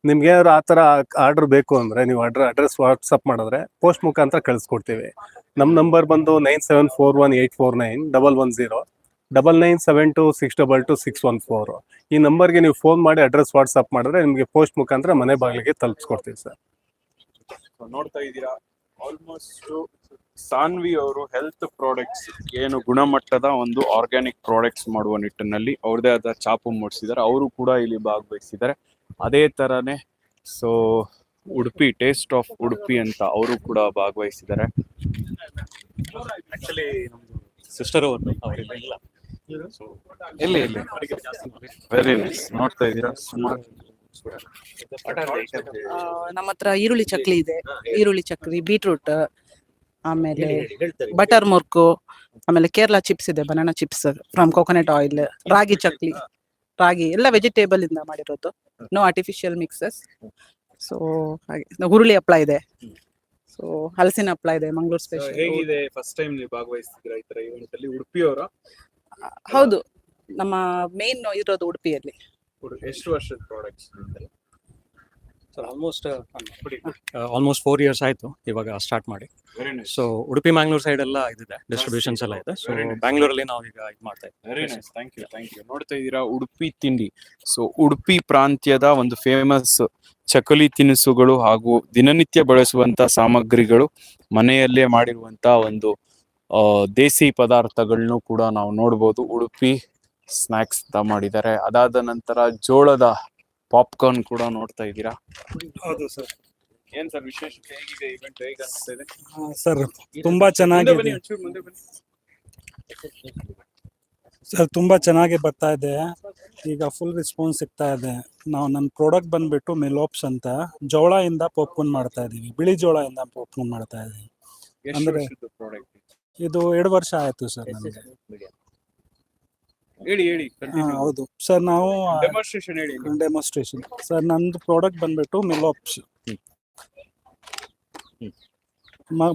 ನಿಮ್ಗೆ ಏನಾದ್ರು ಆ ತರ ಆರ್ಡರ್ ಬೇಕು ಅಂದ್ರೆ ನೀವು ಆರ್ಡರ್ ಅಡ್ರೆಸ್ ವಾಟ್ಸಪ್ ಮಾಡಿದ್ರೆ ಪೋಸ್ಟ್ ಮುಖಾಂತರ ಕಳಿಸ್ಕೊಡ್ತೀವಿ. ನಮ್ಮ ನಂಬರ್ ಬಂದು nine seven four one eight four nine double one zero double nine seven two six double two six one four ಈ ನಂಬರ್ಗೆ ನೀವು ಫೋನ್ ಮಾಡಿ ಅಡ್ರೆಸ್ ವಾಟ್ಸಪ್ ಮಾಡಿದ್ರೆ ನಿಮಗೆ ಪೋಸ್ಟ್ ಮುಖಾಂತರ ಮನೆ ಬಾಗಿಲಿಗೆ ತಲುಪಿಸ್ಕೊಡ್ತೀವಿ ಸರ್ ನೋಡ್ತಾ ಇದ್ದೀರಾ ಆಲ್ಮೋಸ್ಟ್ ಸಾನ್ವಿ ಅವರು ಹೆಲ್ತ್ ಪ್ರಾಡಕ್ಟ್ಸ್ ಏನು ಗುಣಮಟ್ಟದ ಒಂದು ಆರ್ಗ್ಯಾನಿಕ್ ಪ್ರಾಡಕ್ಟ್ಸ್ ಮಾಡುವ ನಿಟ್ಟಿನಲ್ಲಿ ಅವ್ರದೇ ಆದ ಚಾಪು ಮೂಡಿಸಿದ್ದಾರೆ. ಅವರು ಕೂಡ ಇಲ್ಲಿ ಭಾಗವಹಿಸಿದ್ದಾರೆ. ಅದೇ ತರನೇ so Udupi taste of Udupi ಅಂತ ಅವರು ಕೂಡ ಭಾಗವಹಿಸಿದ್ದಾರೆ. ಸಿಸ್ಟರ್ ಎಲ್ಲಿ ಎಲ್ಲಿ? ವೆರಿ ನೈಸ್ ನೋಡ್ತಾ ಇದ್ದೀರಾ? ಸುಮಾರು. ನಮ್ಮ ಹತ್ರ ಈರುಳ್ಳಿ ಚಕ್ಲಿ ಇದೆ. ಈರುಳ್ಳಿ ಚಕ್ಲಿ ಬೀಟ್ರೂಟ್ ಆಮೇಲೆ ಬಟರ್ ಮುರ್ಕು ಆಮೇಲೆ ಕೇರಳ ಚಿಪ್ಸ್ ಇದೆ banana chips from coconut oil ragi chakli ragi ಎಲ್ಲ ವೆಜಿಟೇಬಲ್ ಇಂದ ಮಾಡಿರೋದು. ನೋ ಆರ್ಟಿಫಿಷಿಯಲ್ ಮಿಕ್ಸಸ್ ಸೊ ಹಾಗೆ ಹುರುಳಿ ಹಪ್ಪಳ ಇದೆ. ಸೊ ಹಲಸಿನ ಹಪ್ಪಳ ಇದೆ ಮಂಗಳೂರು ಸ್ಪೆಷಲ್ ಹೇಗಿದೆ? ಫಸ್ಟ್ ಟೈಮ್ ನೀವು ಭಾಗವಹಿಸ್ತಿದ್ದೀರಾ ಈ ತರ ಇವೆಂಟ್ ಅಲ್ಲಿ? ಉಡುಪಿಯವರ ಹೌದು. ನಮ್ಮ ಮೇನ್ ಇರೋದು ಉಡುಪಿಯಲ್ಲಿ. ಎಷ್ಟು ವರ್ಷದ products sir almost almost four years ಆಯ್ತು ಇವಾಗ ಸ್ಟಾರ್ಟ್ ಮಾಡಿ. ಸೊ ಉಡುಪಿ ಮ್ಯಾಂಗ್ಳೂರ್ ಸೈಡ್ ಎಲ್ಲ ಇದೆ ಡಿಸ್ಟ್ರಿಬ್ಯೂಷನ್ಸ್ ಎಲ್ಲ ಇದೆ. ಸೊ. ಬ್ಯಾಂಗ್ಳೂರಲ್ಲಿ ನಾವು ಈಗ ಇದು ಮಾಡ್ತಾ ವೆರಿ ಇದ್ದೀವಿ nice thank you thank you ನೋಡ್ತಾ ಇದ್ದೀರಾ ಉಡುಪಿ ತಿಂಡಿ. ಸೊ ಉಡುಪಿ ಪ್ರಾಂತ್ಯದ ಒಂದು ಫೇಮಸ್ ಚಕಲಿ ತಿನಿಸುಗಳು ಹಾಗೂ ದಿನನಿತ್ಯ ಬಳಸುವಂತ ಸಾಮಗ್ರಿಗಳು ಮನೆಯಲ್ಲೇ ಮಾಡಿರುವಂತ ಒಂದು ದೇಸಿ ಪದಾರ್ಥಗಳನ್ನು ಕೂಡ ನಾವು ನೋಡ್ಬೋದು. ಉಡುಪಿ ಸ್ನಾಕ್ಸ್ ಅಂತ ಮಾಡಿದ್ದಾರೆ. ಅದಾದ ನಂತರ ಜೋಳದ ಪಾಪ್ಕಾರ್ನ್ ಕೂಡ ನೋಡ್ತಾ ಇದ್ದೀರಾ? ಹೌದು ಸರ್. ಏನ್ ಸರ್ ವಿಶೇಷ ಹೇಗಿದೆ ಇವೆಂಟ್ ಹೇಗೆ ಅನಿಸ್ತಾ ಇದೆ? ಸರ್ ತುಂಬಾ ಚೆನ್ನಾಗಿದೆ. ಬನ್ನಿ ಒಂಚೂರು ಮುಂದೆ ಬನ್ನಿ. ಸರ್ ತುಂಬಾ ಚೆನ್ನಾಗಿ ಬರ್ತಾ ಇದೆ. ಈಗ ಫುಲ್ ರೆಸ್ಪಾನ್ಸ್ ಸಿಗ್ತಾ ಇದೆ. ನಾವು ನನ್ನ ಪ್ರಾಡಕ್ಟ್ ಬಂದ್ಬಿಟ್ಟು ಮಿಲೋಪ್ಸ್ ಅಂತ ಜೋಳ ಇಂದ ಪಾಪ್ಕಾರ್ನ್ ಮಾಡ್ತಾ ಇದೀವಿ. ಬಿಳಿ ಜೋಳ ಇಂದ ಪಾಪ್ಕಾರ್ನ್ ಮಾಡ್ತಾ ಇದೀವಿ. ಎಷ್ಟು ಅಂದ್ರೆ- ವರ್ಷದ ಪ್ರಾಡಕ್ಟ್ ಇದು ಎರಡು ವರ್ಷ ಆಯ್ತು ಸರ್ ನನಗೆ ಹೇಳಿ ಹೇಳಿ ಹಾ, ಹೌದು. ಸರ್ ನಾವು ಡೆಮಾನ್ಸ್ಟ್ರೇಷನ್ ಹೇಳಿ. ಡೆಮೋಸ್ಟ್ರೇಷನ್ ಸರ್ ನಂದು ಪ್ರಾಡಕ್ಟ್ ಬಂದ್ಬಿಟ್ಟು ಮಿಲೋಪ್ಸ್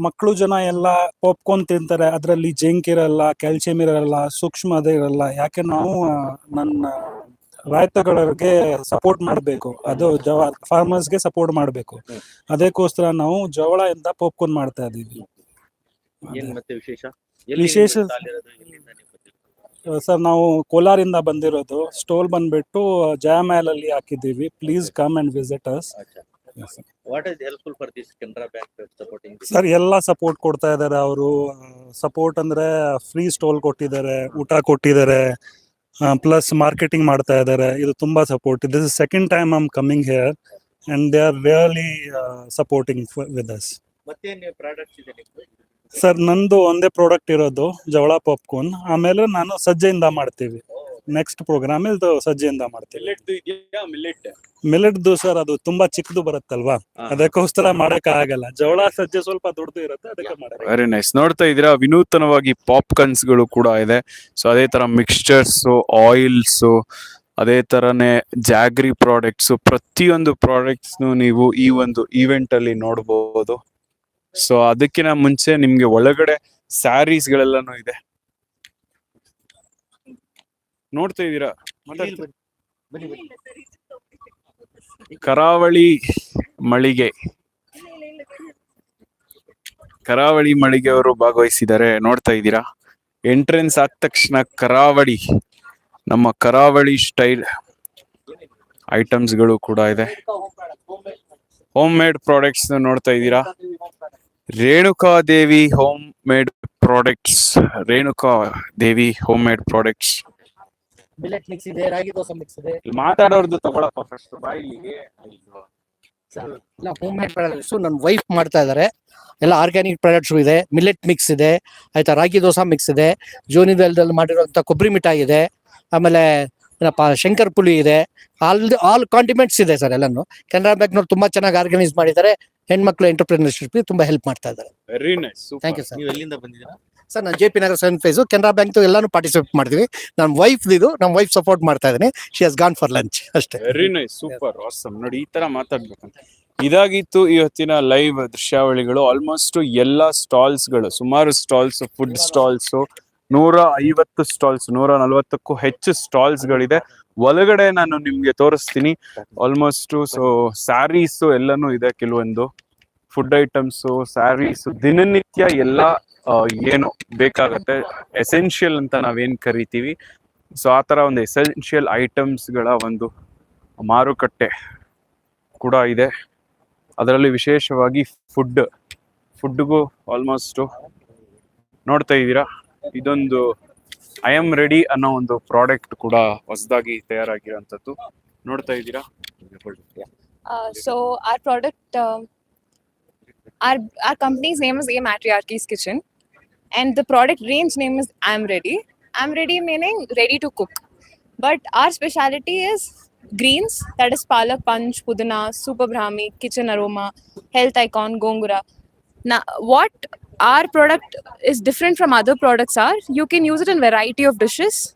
ಮಕ್ಕಳು ಜನ ಎಲ್ಲ ಪಾಪ್ಕಾರ್ನ್ ತಿಂತಾರೆ. ಅದರಲ್ಲಿ ಜಿಂಕ್ ಇರಲ್ಲ ಕ್ಯಾಲ್ಸಿಯಂ ಇರಲ್ಲ ಸೂಕ್ಷ್ಮ ಅದೇ ಇರಲ್ಲ. ಯಾಕೆ ನಾವು ನನ್ನ ರೈತಗಳಿಗೆ ಸಪೋರ್ಟ್ ಮಾಡಬೇಕು. ಅದು ಜವ ಫಾರ್ಮರ್ಸ್ಗೆ ಸಪೋರ್ಟ್ ಮಾಡಬೇಕು. ಅದಕ್ಕೋಸ್ಕರ ನಾವು ಜವಳ ಇಂದ ಪಾಪ್ಕಾರ್ನ್ ಮಾಡ್ತಾ ಇದೀವಿ. ವಿಶೇಷ? ಸರ್ ನಾವು ಕೋಲಾರಿಂದ ಬಂದಿರೋದು. ಸ್ಟೋಲ್ ಬಂದ್ಬಿಟ್ಟು ಜಯಮ್ಯಾಲ್ ಅಲ್ಲಿ ಹಾಕಿದ್ದೀವಿ. Please come and visit us? Sir ಎಲ್ಲ ಸಪೋರ್ಟ್ ಕೊಡ್ತಾ ಇದ್ದಾರೆ ಅವರು. ಸಪೋರ್ಟ್ ಅಂದ್ರೆ ಫ್ರೀ ಸ್ಟೋಲ್ ಕೊಟ್ಟಿದ್ದಾರೆ ಊಟ ಕೊಟ್ಟಿದ್ದಾರೆ ಪ್ಲಸ್ ಮಾರ್ಕೆಟಿಂಗ್ ಮಾಡ್ತಾ ಇದ್ದಾರೆ. ಇದು ತುಂಬಾ support this is second time am coming here and they are really supporting with us ಮತ್ತೇನ್ ಪ್ರಾಡಕ್ಟ್ಸ್ ಇದೆ ಸರ್ ನಂದು ಒಂದೇ ಪ್ರಾಡಕ್ಟ್ ಇರೋದು ಜವಳ ಪಾಪ್ಕಾರ್ನ್ ಆಮೇಲೆ ನಾನು ಸಜ್ಜೆಯಿಂದ ಮಾಡ್ತೀವಿ. ನೆಕ್ಸ್ಟ್ ಪ್ರೋಗ್ರಾಮ್ ಇದು ಸಜ್ಜೆಯಿಂದ ಮಾಡ್ತೀವಿ. ಮಿಲೆಟ್ದು ಸರ್ ಅದು ತುಂಬಾ ಚಿಕ್ಕದು ಬರುತ್ತಲ್ವಾ? ಅದಕ್ಕೋಸ್ಕರ ಮಾಡಕ್ ಆಗಲ್ಲ. ಜವಳ ಸಜ್ಜೆ ಸ್ವಲ್ಪ ದೊಡ್ಡದು ಇರುತ್ತೆ ಅದಕ್ಕೆ ಮಾಡಿ ವೆರಿ ನೈಸ್ ನೋಡ್ತಾ ಇದ್ದೀರಾ ವಿನೂತನವಾಗಿ ಪಾಪ್ಕಾರ್ನ್ಸ್ಗಳು ಕೂಡ ಇದೆ. ಸೊ ಅದೇ ತರ ಮಿಕ್ಸ್ಚರ್ಸ್ ಆಯಿಲ್ಸ್ ಅದೇ ತರನೇ ಜಾಗ್ರಿ ಪ್ರಾಡಕ್ಟ್ಸ್ ಪ್ರತಿಯೊಂದು ಪ್ರಾಡಕ್ಟ್ಸ್ ನೀವು ಈ ಒಂದು ಈವೆಂಟ್ ಅಲ್ಲಿ ನೋಡಬಹುದು ಸೊ ಅದಕ್ಕಿಂತ ಮುಂಚೆ ನಿಮ್ಗೆ ಒಳಗಡೆ ಸ್ಯಾರೀಸ್ ಗಳೆಲ್ಲಾನು ಇದೆ. ನೋಡ್ತಾ ಇದ್ದೀರಾ? ಕರಾವಳಿ ಮಳಿಗೆ. ಕರಾವಳಿ ಮಳಿಗೆ ಅವರು ಭಾಗವಹಿಸಿದ್ದಾರೆ. ನೋಡ್ತಾ ಇದ್ದೀರಾ? ಎಂಟ್ರೆನ್ಸ್ ಆದ ತಕ್ಷಣ ಕರಾವಳಿ ನಮ್ಮ ಕರಾವಳಿ ಸ್ಟೈಲ್ ಐಟಮ್ಸ್ಗಳು ಕೂಡ ಇದೆ. ಹೋಮ್ ಮೇಡ್ ಪ್ರಾಡಕ್ಟ್ಸ್ ನೋಡ್ತಾ ಇದ್ದೀರಾ? Renuka Devi home made products Renuka Devi home made products millet mix ಇದೆ ರಾಗಿ ದೋಸೆ ಮಿಕ್ಸ್ ಇದೆ. ಮಾತಾಡೋರ್ದು ತಗೊಳಪ್ಪ ಫಸ್ಟ್ ಬಾಯಿಗೆ ಎಲ್ಲ ಹೋಮ್ ಮೇಡ್ ಪ್ರಾಡಕ್ಟ್ಸ್ ನನ್ನ ವೈಫ್ ಮಾಡ್ತಾ ಇದ್ದಾರೆ ಎಲ್ಲ ಆರ್ಗ್ಯಾನಿಕ್ ಪ್ರಾಡಕ್ಟ್ಸ್ ಇದೆ. ಮಿಲೆಟ್ ಮಿಕ್ಸ್ ಇದೆ. ಆಯ್ತಾ ರಾಗಿ ದೋಸೆ ಮಿಕ್ಸ್ ಇದೆ. ಜೋನಿ ಬೆಲ್ದಲ್ಲಿ ಮಾಡಿರುವಂತ ಕೊಬ್ಬರಿ ಮಿಠಾಯಿ ಇದೆ. ಆಮೇಲೆ ಏನಪ್ಪ ಶಂಕರ್ ಪುಲಿ ಇದೆ. ಆಲ್ ಆಲ್ ಕಾಂಟಿಮೆಂಟ್ಸ್ ಇದೆ ಸರ್ ಎಲ್ಲಾನು. ಕೆನರಾ ಬ್ಯಾಂಕ್ನವ್ರು ತುಂಬಾ ಚೆನ್ನಾಗಿ ಆರ್ಗನೈಸ್ ಮಾಡಿದ್ದಾರೆ. ಹೆಣ್ಮಕ್ಳು ಎಂಟರ್ಪ್ರಿನರ್ಶಿಪ್ ತುಂಬಾ ಹೆಲ್ಪ್ ಮಾಡ್ತಾ ಇದ್ದಾರೆ. Very nice thank you sir ನೀವು ಎಲ್ಲಿಂದ ಬಂದಿದ್ದೀರಾ? ಸರ್ ನಾನು J P Nagar seven phase Canara bank ಎಲ್ಲಾನು ಪಾರ್ಟಿಸಿಪೇಟ್ ಮಾಡ್ತೀವಿ. ನಮ್ಮ ವೈಫ್ ಇದು ನಮ್ಮ ವೈಫ್ ಸಪೋರ್ಟ್ ಮಾಡ್ತಾ ಇದ್ದೀನಿ. She has gone for lunch ಅಷ್ಟೇ. ವೆರಿ ನೈಸ್ ಸೂಪರ್ ಆಸಮ್ ನೋಡಿ ಈ ತರ ಮಾತಾಡ್ಬೇಕಂತ ಇದಾಗಿತ್ತು ಇವತ್ತಿನ ಲೈವ್ ದೃಶ್ಯಾವಳಿಗಳು. ಆಲ್ಮೋಸ್ಟ್ ಎಲ್ಲ ಸ್ಟಾಲ್ಸ್ಗಳು ಸುಮಾರು ಸ್ಟಾಲ್ಸ್ ಫುಡ್ ಸ್ಟಾಲ್ಸ್ ನೂರ ಐವತ್ತು ಸ್ಟಾಲ್ಸ್ ನೂರ ನಲ್ವತ್ತಕ್ಕೂ ಹೆಚ್ಚು ಸ್ಟಾಲ್ಸ್ ಗಳಿದೆ. ಒಳಗಡೆ ನಾನು ನಿಮ್ಗೆ ತೋರಿಸ್ತೀನಿ. ಆಲ್ಮೋಸ್ಟ್ ಸೊ ಸ್ಯಾರೀಸ್ ಎಲ್ಲಾನು ಇದೆ ಕೆಲವೊಂದು. ಫುಡ್ ಐಟಮ್ಸ್ ಸ್ಯಾರೀಸ್ ದಿನನಿತ್ಯ ಎಲ್ಲ ಏನು ಬೇಕಾಗತ್ತೆ. ಎಸೆನ್ಷಿಯಲ್ ಅಂತ ನಾವೇನ್ ಕರಿತೀವಿ. ಸೊ ಆ ತರ ಒಂದು ಎಸೆನ್ಷಿಯಲ್ ಐಟಮ್ಸ್ಗಳ ಒಂದು ಮಾರುಕಟ್ಟೆ ಕೂಡ ಇದೆ. ಅದರಲ್ಲಿ ವಿಶೇಷವಾಗಿ ಫುಡ್ ಫುಡ್ಗೂ ಆಲ್ಮೋಸ್ಟ್ ನೋಡ್ತಾ ಇದ್ದೀರಾ? ಇದೊಂದು ಐ ಆಮ್ ರೆಡಿ ಅನ್ನೋ ಒಂದು ಪ್ರಾಡಕ್ಟ್ ಕೂಡ ಹೊಸದಾಗಿ ತಯಾರಾಗಿರುವಂತದ್ದು ನೋಡ್ತಾ ಇದ್ದೀರಾ? So our product our our company's name is a matriarch's kitchen and the product range name is I am ready I am ready meaning ready to cook but our speciality is greens that is palak punch pudina super brahmi kitchen aroma health icon gongura ನಾ what our product is different from other products are you can use it in variety of dishes.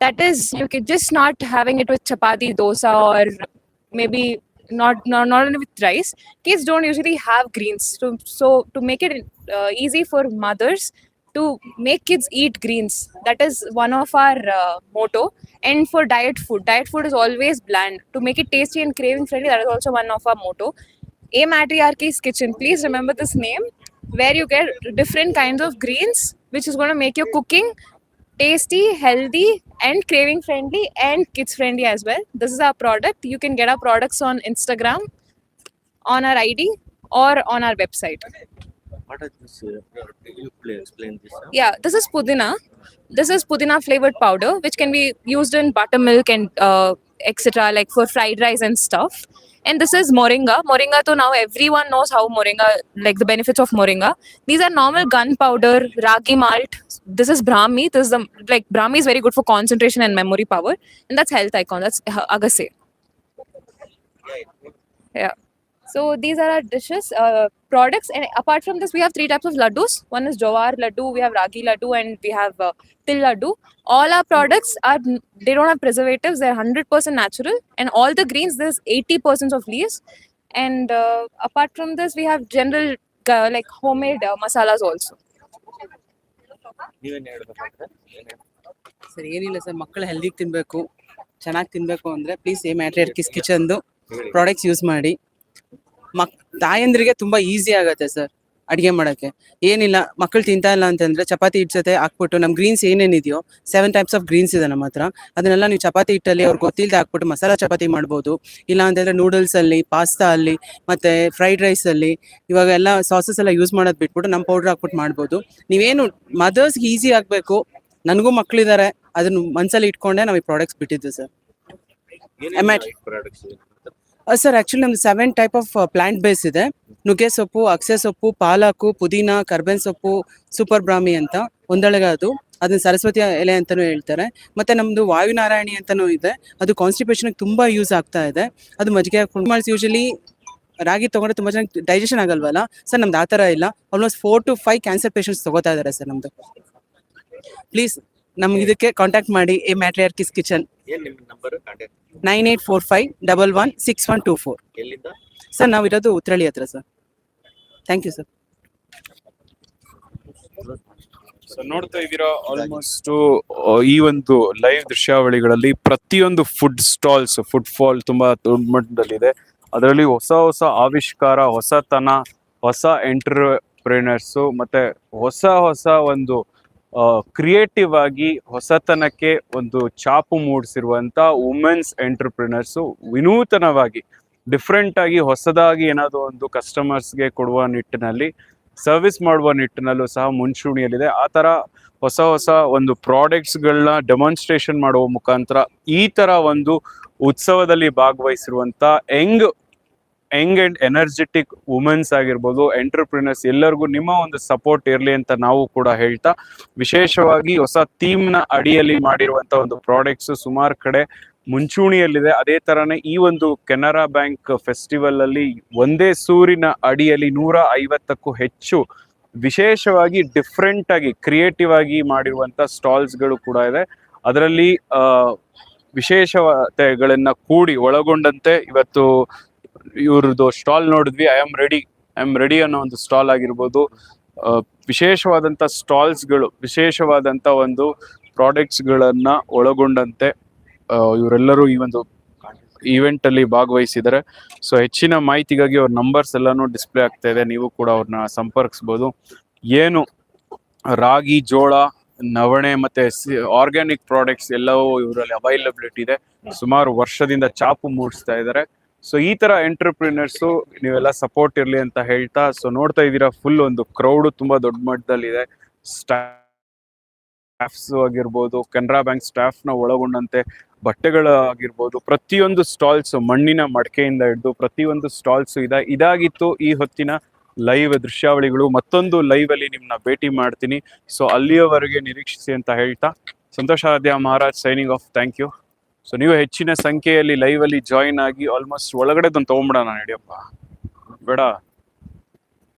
That is, you can just not having it with chapati, dosa, or maybe not not, not only with rice kids don't usually have greens so so to make it uh, easy for mothers to make kids eat greens. That is one of our uh, motto. And for diet food, diet food is always bland. To make it tasty and craving friendly, that is also one of our motto. A Matriarchy's Kitchen. Please remember this name, where you get different kinds of greens, which is going to make your cooking tasty, healthy, and craving friendly and kids friendly as well. This is our product. You can get our products on Instagram, on our ID, or on our website. What is this? Uh, you explain this. Huh? Yeah, this is pudina. This is pudina flavored powder, which can be used in buttermilk and uh, etc. like for fried rice and stuff. And this is moringa. Moringa, to now everyone knows how moringa, like the benefits of moringa. These are normal gunpowder, ragi malt. This is brahmi. This is the like brahmi is very good for concentration and memory power, and that's health icon. That's agase. Yeah. So these are our dishes, uh, products, and apart from this, we have three types of laddus. One is jowar laddu, we have ragi laddu, and we have uh, til laddu. All our products are they don't have preservatives; they're hundred percent natural, and all the greens there's eighty percent of leaves. And uh, apart from this, we have general uh, like homemade uh, masalas also. ನೀವೇನ್ ಹೇಳ್ಬೇಕಾದ್ರೆ ಏನ್ ಸರ್ ಏನಿಲ್ಲ ಸರ್ ಮಕ್ಕಳು ಹೆಲ್ದಿಗೆ ತಿನ್ಬೇಕು ಚೆನ್ನಾಗಿ ತಿನ್ಬೇಕು ಅಂದ್ರೆ ಪ್ಲೀಸ್ ಎ ಮ್ಯಾಟ್ರಿಯರ್ ಕಿಸ್ ಕಿಚನ್ದು ಹೇಳಿ. ಪ್ರಾಡಕ್ಟ್ಸ್ ಯೂಸ್ ಮಾಡಿ ಮಕ್ ತಾಯಂದ್ರಿಗೆ ತುಂಬಾ ಈಸಿ ಆಗತ್ತೆ ಸರ್ ಅಡಿಗೆ ಮಾಡಕ್ಕೆ. ಏನಿಲ್ಲ ಮಕ್ಕಳು ತಿಂತಾ ಇಲ್ಲ ಅಂತಂದ್ರೆ ಚಪಾತಿ ಹಿಟ್ ಜೊತೆ ಹಾಕ್ಬಿಟ್ಟು ನಮ್ ಗ್ರೀನ್ಸ್ ಏನೇನಿದೆಯೋ ಸೆವೆನ್ ಟೈಪ್ಸ್ ಆಫ್ ಗ್ರೀನ್ಸ್ ಇದೆ ನಮ್ಮ ಹತ್ರ. ಅದನ್ನೆಲ್ಲ ನೀವು ಚಪಾತಿ ಹಿಟ್ಟಲ್ಲಿ ಅವ್ರಿಗೆ ಗೊತ್ತಿಲ್ಲದೆ ಹಾಕ್ಬಿಟ್ಟು ಮಸಾಲಾ ಚಪಾತಿ ಮಾಡ್ಬೋದು. ಇಲ್ಲ ಅಂತಂದ್ರೆ ನೂಡಲ್ಸ್ ಅಲ್ಲಿ ಪಾಸ್ತಾ ಅಲ್ಲಿ ಮತ್ತೆ ಫ್ರೈಡ್ ರೈಸ್ ಅಲ್ಲಿ ಇವಾಗ ಎಲ್ಲ ಸಾಸಸ್ ಎಲ್ಲ ಯೂಸ್ ಮಾಡೋದ್ ಬಿಟ್ಬಿಟ್ಟು ನಮ್ಮ ಪೌಡರ್ ಹಾಕ್ಬಿಟ್ಟು ಮಾಡ್ಬೋದು. ನೀವೇನು ಮದರ್ಸ್ಗೆ ಈಸಿ ಆಗ್ಬೇಕು ನನಗೂ ಮಕ್ಕಳಿದ್ದಾರೆ ಅದನ್ನ ಮನ್ಸಲ್ಲಿ ಇಟ್ಕೊಂಡೆ ನಾವು ಈ ಪ್ರಾಡಕ್ಟ್ಸ್ ಬಿಟ್ಟಿದ್ದು ಸರ್? ಸರ್ ಆ್ಯಕ್ಚುಲಿ ನಮ್ದು seven type of plant base ಇದೆ. ನುಗ್ಗೆ ಸೊಪ್ಪು, ಅಕ್ಸೆ ಸೊಪ್ಪು, ಪಾಲಕು, ಪುದೀನ ಕರ್ಬೇನ್ ಸೊಪ್ಪು ಸೂಪರ್ ಬ್ರಾಹ್ಮಿ ಅಂತ ಒಂದೊಳಗೆ ಅದು. ಅದನ್ನ ಸರಸ್ವತಿ ಎಲೆ ಅಂತಾನೂ ಹೇಳ್ತಾರೆ. ಮತ್ತೆ ನಮ್ದು ವಾಯುನಾರಾಯಣಿ ಅಂತಾನೂ ಇದೆ. ಅದು ಕಾನ್ಸ್ಟಿಪೇಷನ್ ತುಂಬಾ ಯೂಸ್ ಆಗ್ತಾ ಇದೆ. ಅದು ಮಜ್ಜಿಗೆ ಕುಮಾರ್ಸ್ ಯೂಶಲಿ ರಾಗಿ ತಗೊಂಡ್ರೆ ತುಂಬಾ ಜನ ಡೈಜೆಷನ್ ಆಗಲ್ವಲ್ಲ? ಸರ್ ನಮ್ದು ಆ ಥರ ಇಲ್ಲ. Almost four to five cancer patients ತಗೋತಾ ಇದ್ದಾರೆ ಸರ್ ನಮ್ದು. ಪ್ಲೀಸ್ ನಮ್ಗೆ ಇದಕ್ಕೆ ಕಾಂಟ್ಯಾಕ್ಟ್ ಮಾಡಿ ಎ ಮ್ಯಾಟ್ರಿಯರ್ ಕಿಸ್ ಕಿಚನ್. ಏನ್ number contact nine eight four five double one six one two four. ಎಲ್ಲಿಂದ ಸರ್ ನಾವು ಇರೋದು ಉತ್ರಳ್ಳಿ ಹತ್ರ sir. Thank you sir so ನೋಡ್ತಾ ಇದ್ದೀರಾ ಆಲ್ಮೋಸ್ಟ್ ಈ ಒಂದು ಲೈವ್ ದೃಶ್ಯಾವಳಿಗಳಲ್ಲಿ ಪ್ರತಿಯೊಂದು ಫುಡ್ ಸ್ಟಾಲ್ಸ್ ಫುಡ್ ಫಾಲ್ ತುಂಬಾ ದೊಡ್ಡ ಮಟ್ಟದಲ್ಲಿದೆ ಅದರಲ್ಲಿ ಹೊಸ ಹೊಸ ಆವಿಷ್ಕಾರ ಹೊಸತನ ಹೊಸ ಎಂಟರ್ಪ್ರಿನರ್ಸು ಮತ್ತೆ ಹೊಸ ಹೊಸ ಒಂದು ಕ್ರಿಯೇಟಿವ್ ಆಗಿ ಹೊಸತನಕ್ಕೆ ಒಂದು ಚಾಪು ಮೂಡಿಸಿರುವಂಥ ವುಮೆನ್ಸ್ ಎಂಟರ್ಪ್ರಿನರ್ಸು ವಿನೂತನವಾಗಿ ಡಿಫ್ರೆಂಟ್ ಆಗಿ ಹೊಸದಾಗಿ ಏನಾದರೂ ಒಂದು ಕಸ್ಟಮರ್ಸ್ಗೆ ಕೊಡುವ ನಿಟ್ಟಿನಲ್ಲಿ ಸರ್ವಿಸ್ ಮಾಡುವ ನಿಟ್ಟಿನಲ್ಲೂ ಸಹ ಮುಂಚೂಣಿಯಲ್ಲಿದೆ. ಆ ಥರ ಹೊಸ ಹೊಸ ಒಂದು ಪ್ರಾಡಕ್ಟ್ಸ್ಗಳನ್ನ ಡೆಮಾನ್ಸ್ಟ್ರೇಷನ್ ಮಾಡುವ ಮುಖಾಂತರ ಈ ಥರ ಒಂದು ಉತ್ಸವದಲ್ಲಿ ಭಾಗವಹಿಸಿರುವಂಥ young young and energetic womens ಆಗಿರ್ಬೋದು, ಎಂಟರ್ಪ್ರಿನರ್ಸ್ ಎಲ್ಲರಿಗೂ ನಿಮ್ಮ ಒಂದು ಸಪೋರ್ಟ್ ಇರಲಿ ಅಂತ ನಾವು ಕೂಡ ಹೇಳ್ತಾ, ವಿಶೇಷವಾಗಿ ಹೊಸ ಥೀಮ್ನ ಅಡಿಯಲ್ಲಿ ಮಾಡಿರುವಂತ ಒಂದು ಪ್ರಾಡಕ್ಟ್ಸ್ ಸುಮಾರು ಕಡೆ ಮುಂಚೂಣಿಯಲ್ಲಿದೆ. ಅದೇ ತರನೇ ಈ ಒಂದು ಕೆನರಾ ಬ್ಯಾಂಕ್ ಫೆಸ್ಟಿವಲ್ ಅಲ್ಲಿ ಒಂದೇ ಸೂರಿನ ಅಡಿಯಲ್ಲಿ ನೂರ ಐವತ್ತಕ್ಕೂ ಹೆಚ್ಚು ವಿಶೇಷವಾಗಿ ಡಿಫ್ರೆಂಟ್ ಆಗಿ ಕ್ರಿಯೇಟಿವ್ ಆಗಿ ಮಾಡಿರುವಂತ ಸ್ಟಾಲ್ಸ್ಗಳು ಕೂಡ ಇದೆ. ಅದರಲ್ಲಿ ವಿಶೇಷತೆಗಳನ್ನ ಕೂಡಿ ಒಳಗೊಂಡಂತೆ ಇವತ್ತು ಇವ್ರದ್ದು ಸ್ಟಾಲ್ ನೋಡಿದ್ವಿ. I am ready I am ready ಅನ್ನೋ ಒಂದು ಸ್ಟಾಲ್ ಆಗಿರ್ಬೋದು. ವಿಶೇಷವಾದಂಥ ಸ್ಟಾಲ್ಸ್ಗಳು ವಿಶೇಷವಾದಂಥ ಒಂದು ಪ್ರಾಡಕ್ಟ್ಸ್ ಗಳನ್ನ ಒಳಗೊಂಡಂತೆ ಇವರೆಲ್ಲರೂ ಈ ಒಂದು ಈವೆಂಟ್ ಅಲ್ಲಿ ಭಾಗವಹಿಸಿದ್ದಾರೆ. ಸೊ ಹೆಚ್ಚಿನ ಮಾಹಿತಿಗಾಗಿ ಅವ್ರ ನಂಬರ್ಸ್ ಎಲ್ಲಾನು ಡಿಸ್ಪ್ಲೇ ಆಗ್ತಾ ಇದೆ. ನೀವು ಕೂಡ ಅವ್ರನ್ನ ಸಂಪರ್ಕಿಸಬಹುದು ಏನು? ರಾಗಿ, ಜೋಳ, ನವಣೆ ಮತ್ತೆ ಆರ್ಗ್ಯಾನಿಕ್ ಪ್ರಾಡಕ್ಟ್ಸ್ ಎಲ್ಲವೂ ಇವರಲ್ಲಿ ಅವೈಲಬಿಲಿಟಿ ಇದೆ. ಸುಮಾರು ವರ್ಷದಿಂದ ಚಾಪು ಮೂಡಿಸ್ತಾ ಇದ್ದಾರೆ. ಸೊ ಈ ತರ ಎಂಟರ್ಪ್ರಿನರ್ಸ್ ನೀವೆಲ್ಲ ಸಪೋರ್ಟ್ ಇರ್ಲಿ ಅಂತ ಹೇಳ್ತಾ ಸೊ ನೋಡ್ತಾ ಇದ್ದೀರಾ ಫುಲ್ ಒಂದು ಕ್ರೌಡ್ ತುಂಬಾ ದೊಡ್ಡ ಮಟ್ಟದಲ್ಲಿದೆ. ಸ್ಟಾಫ್ಸ್ ಆಗಿರ್ಬೋದು ಕೆನರಾ ಬ್ಯಾಂಕ್ ಸ್ಟಾಫ್ನ ಒಳಗೊಂಡಂತೆ ಬಟ್ಟೆಗಳಾಗಿರ್ಬೋದು ಪ್ರತಿಯೊಂದು ಸ್ಟಾಲ್ಸ್ ಮಣ್ಣಿನ ಮಡಕೆಯಿಂದ ಹಿಡಿದು ಪ್ರತಿಯೊಂದು ಸ್ಟಾಲ್ಸ್ ಇದೆ. ಇದಾಗಿತ್ತು ಈ ಹೊತ್ತಿನ ಲೈವ್ ದೃಶ್ಯಾವಳಿಗಳು. ಮತ್ತೊಂದು ಲೈವ್ ಅಲ್ಲಿ ನಿಮ್ನ ಭೇಟಿ ಮಾಡ್ತೀನಿ. ಸೊ ಅಲ್ಲಿಯವರೆಗೆ ನಿರೀಕ್ಷಿಸಿ ಅಂತ ಹೇಳ್ತಾ Santosha Adya Maharaj signing off thank you so ನೀವು ಹೆಚ್ಚಿನ ಸಂಖ್ಯೆಯಲ್ಲಿ ಲೈವ್ ಅಲ್ಲಿ ಜಾಯಿನ್ ಆಗಿ ಆಲ್ಮೋಸ್ಟ್ ಒಳಗಡೆ ಒಂದು ತಗೊಂಬಿಡೋಣ ನಡಿಯಪ್ಪ ಬೇಡ.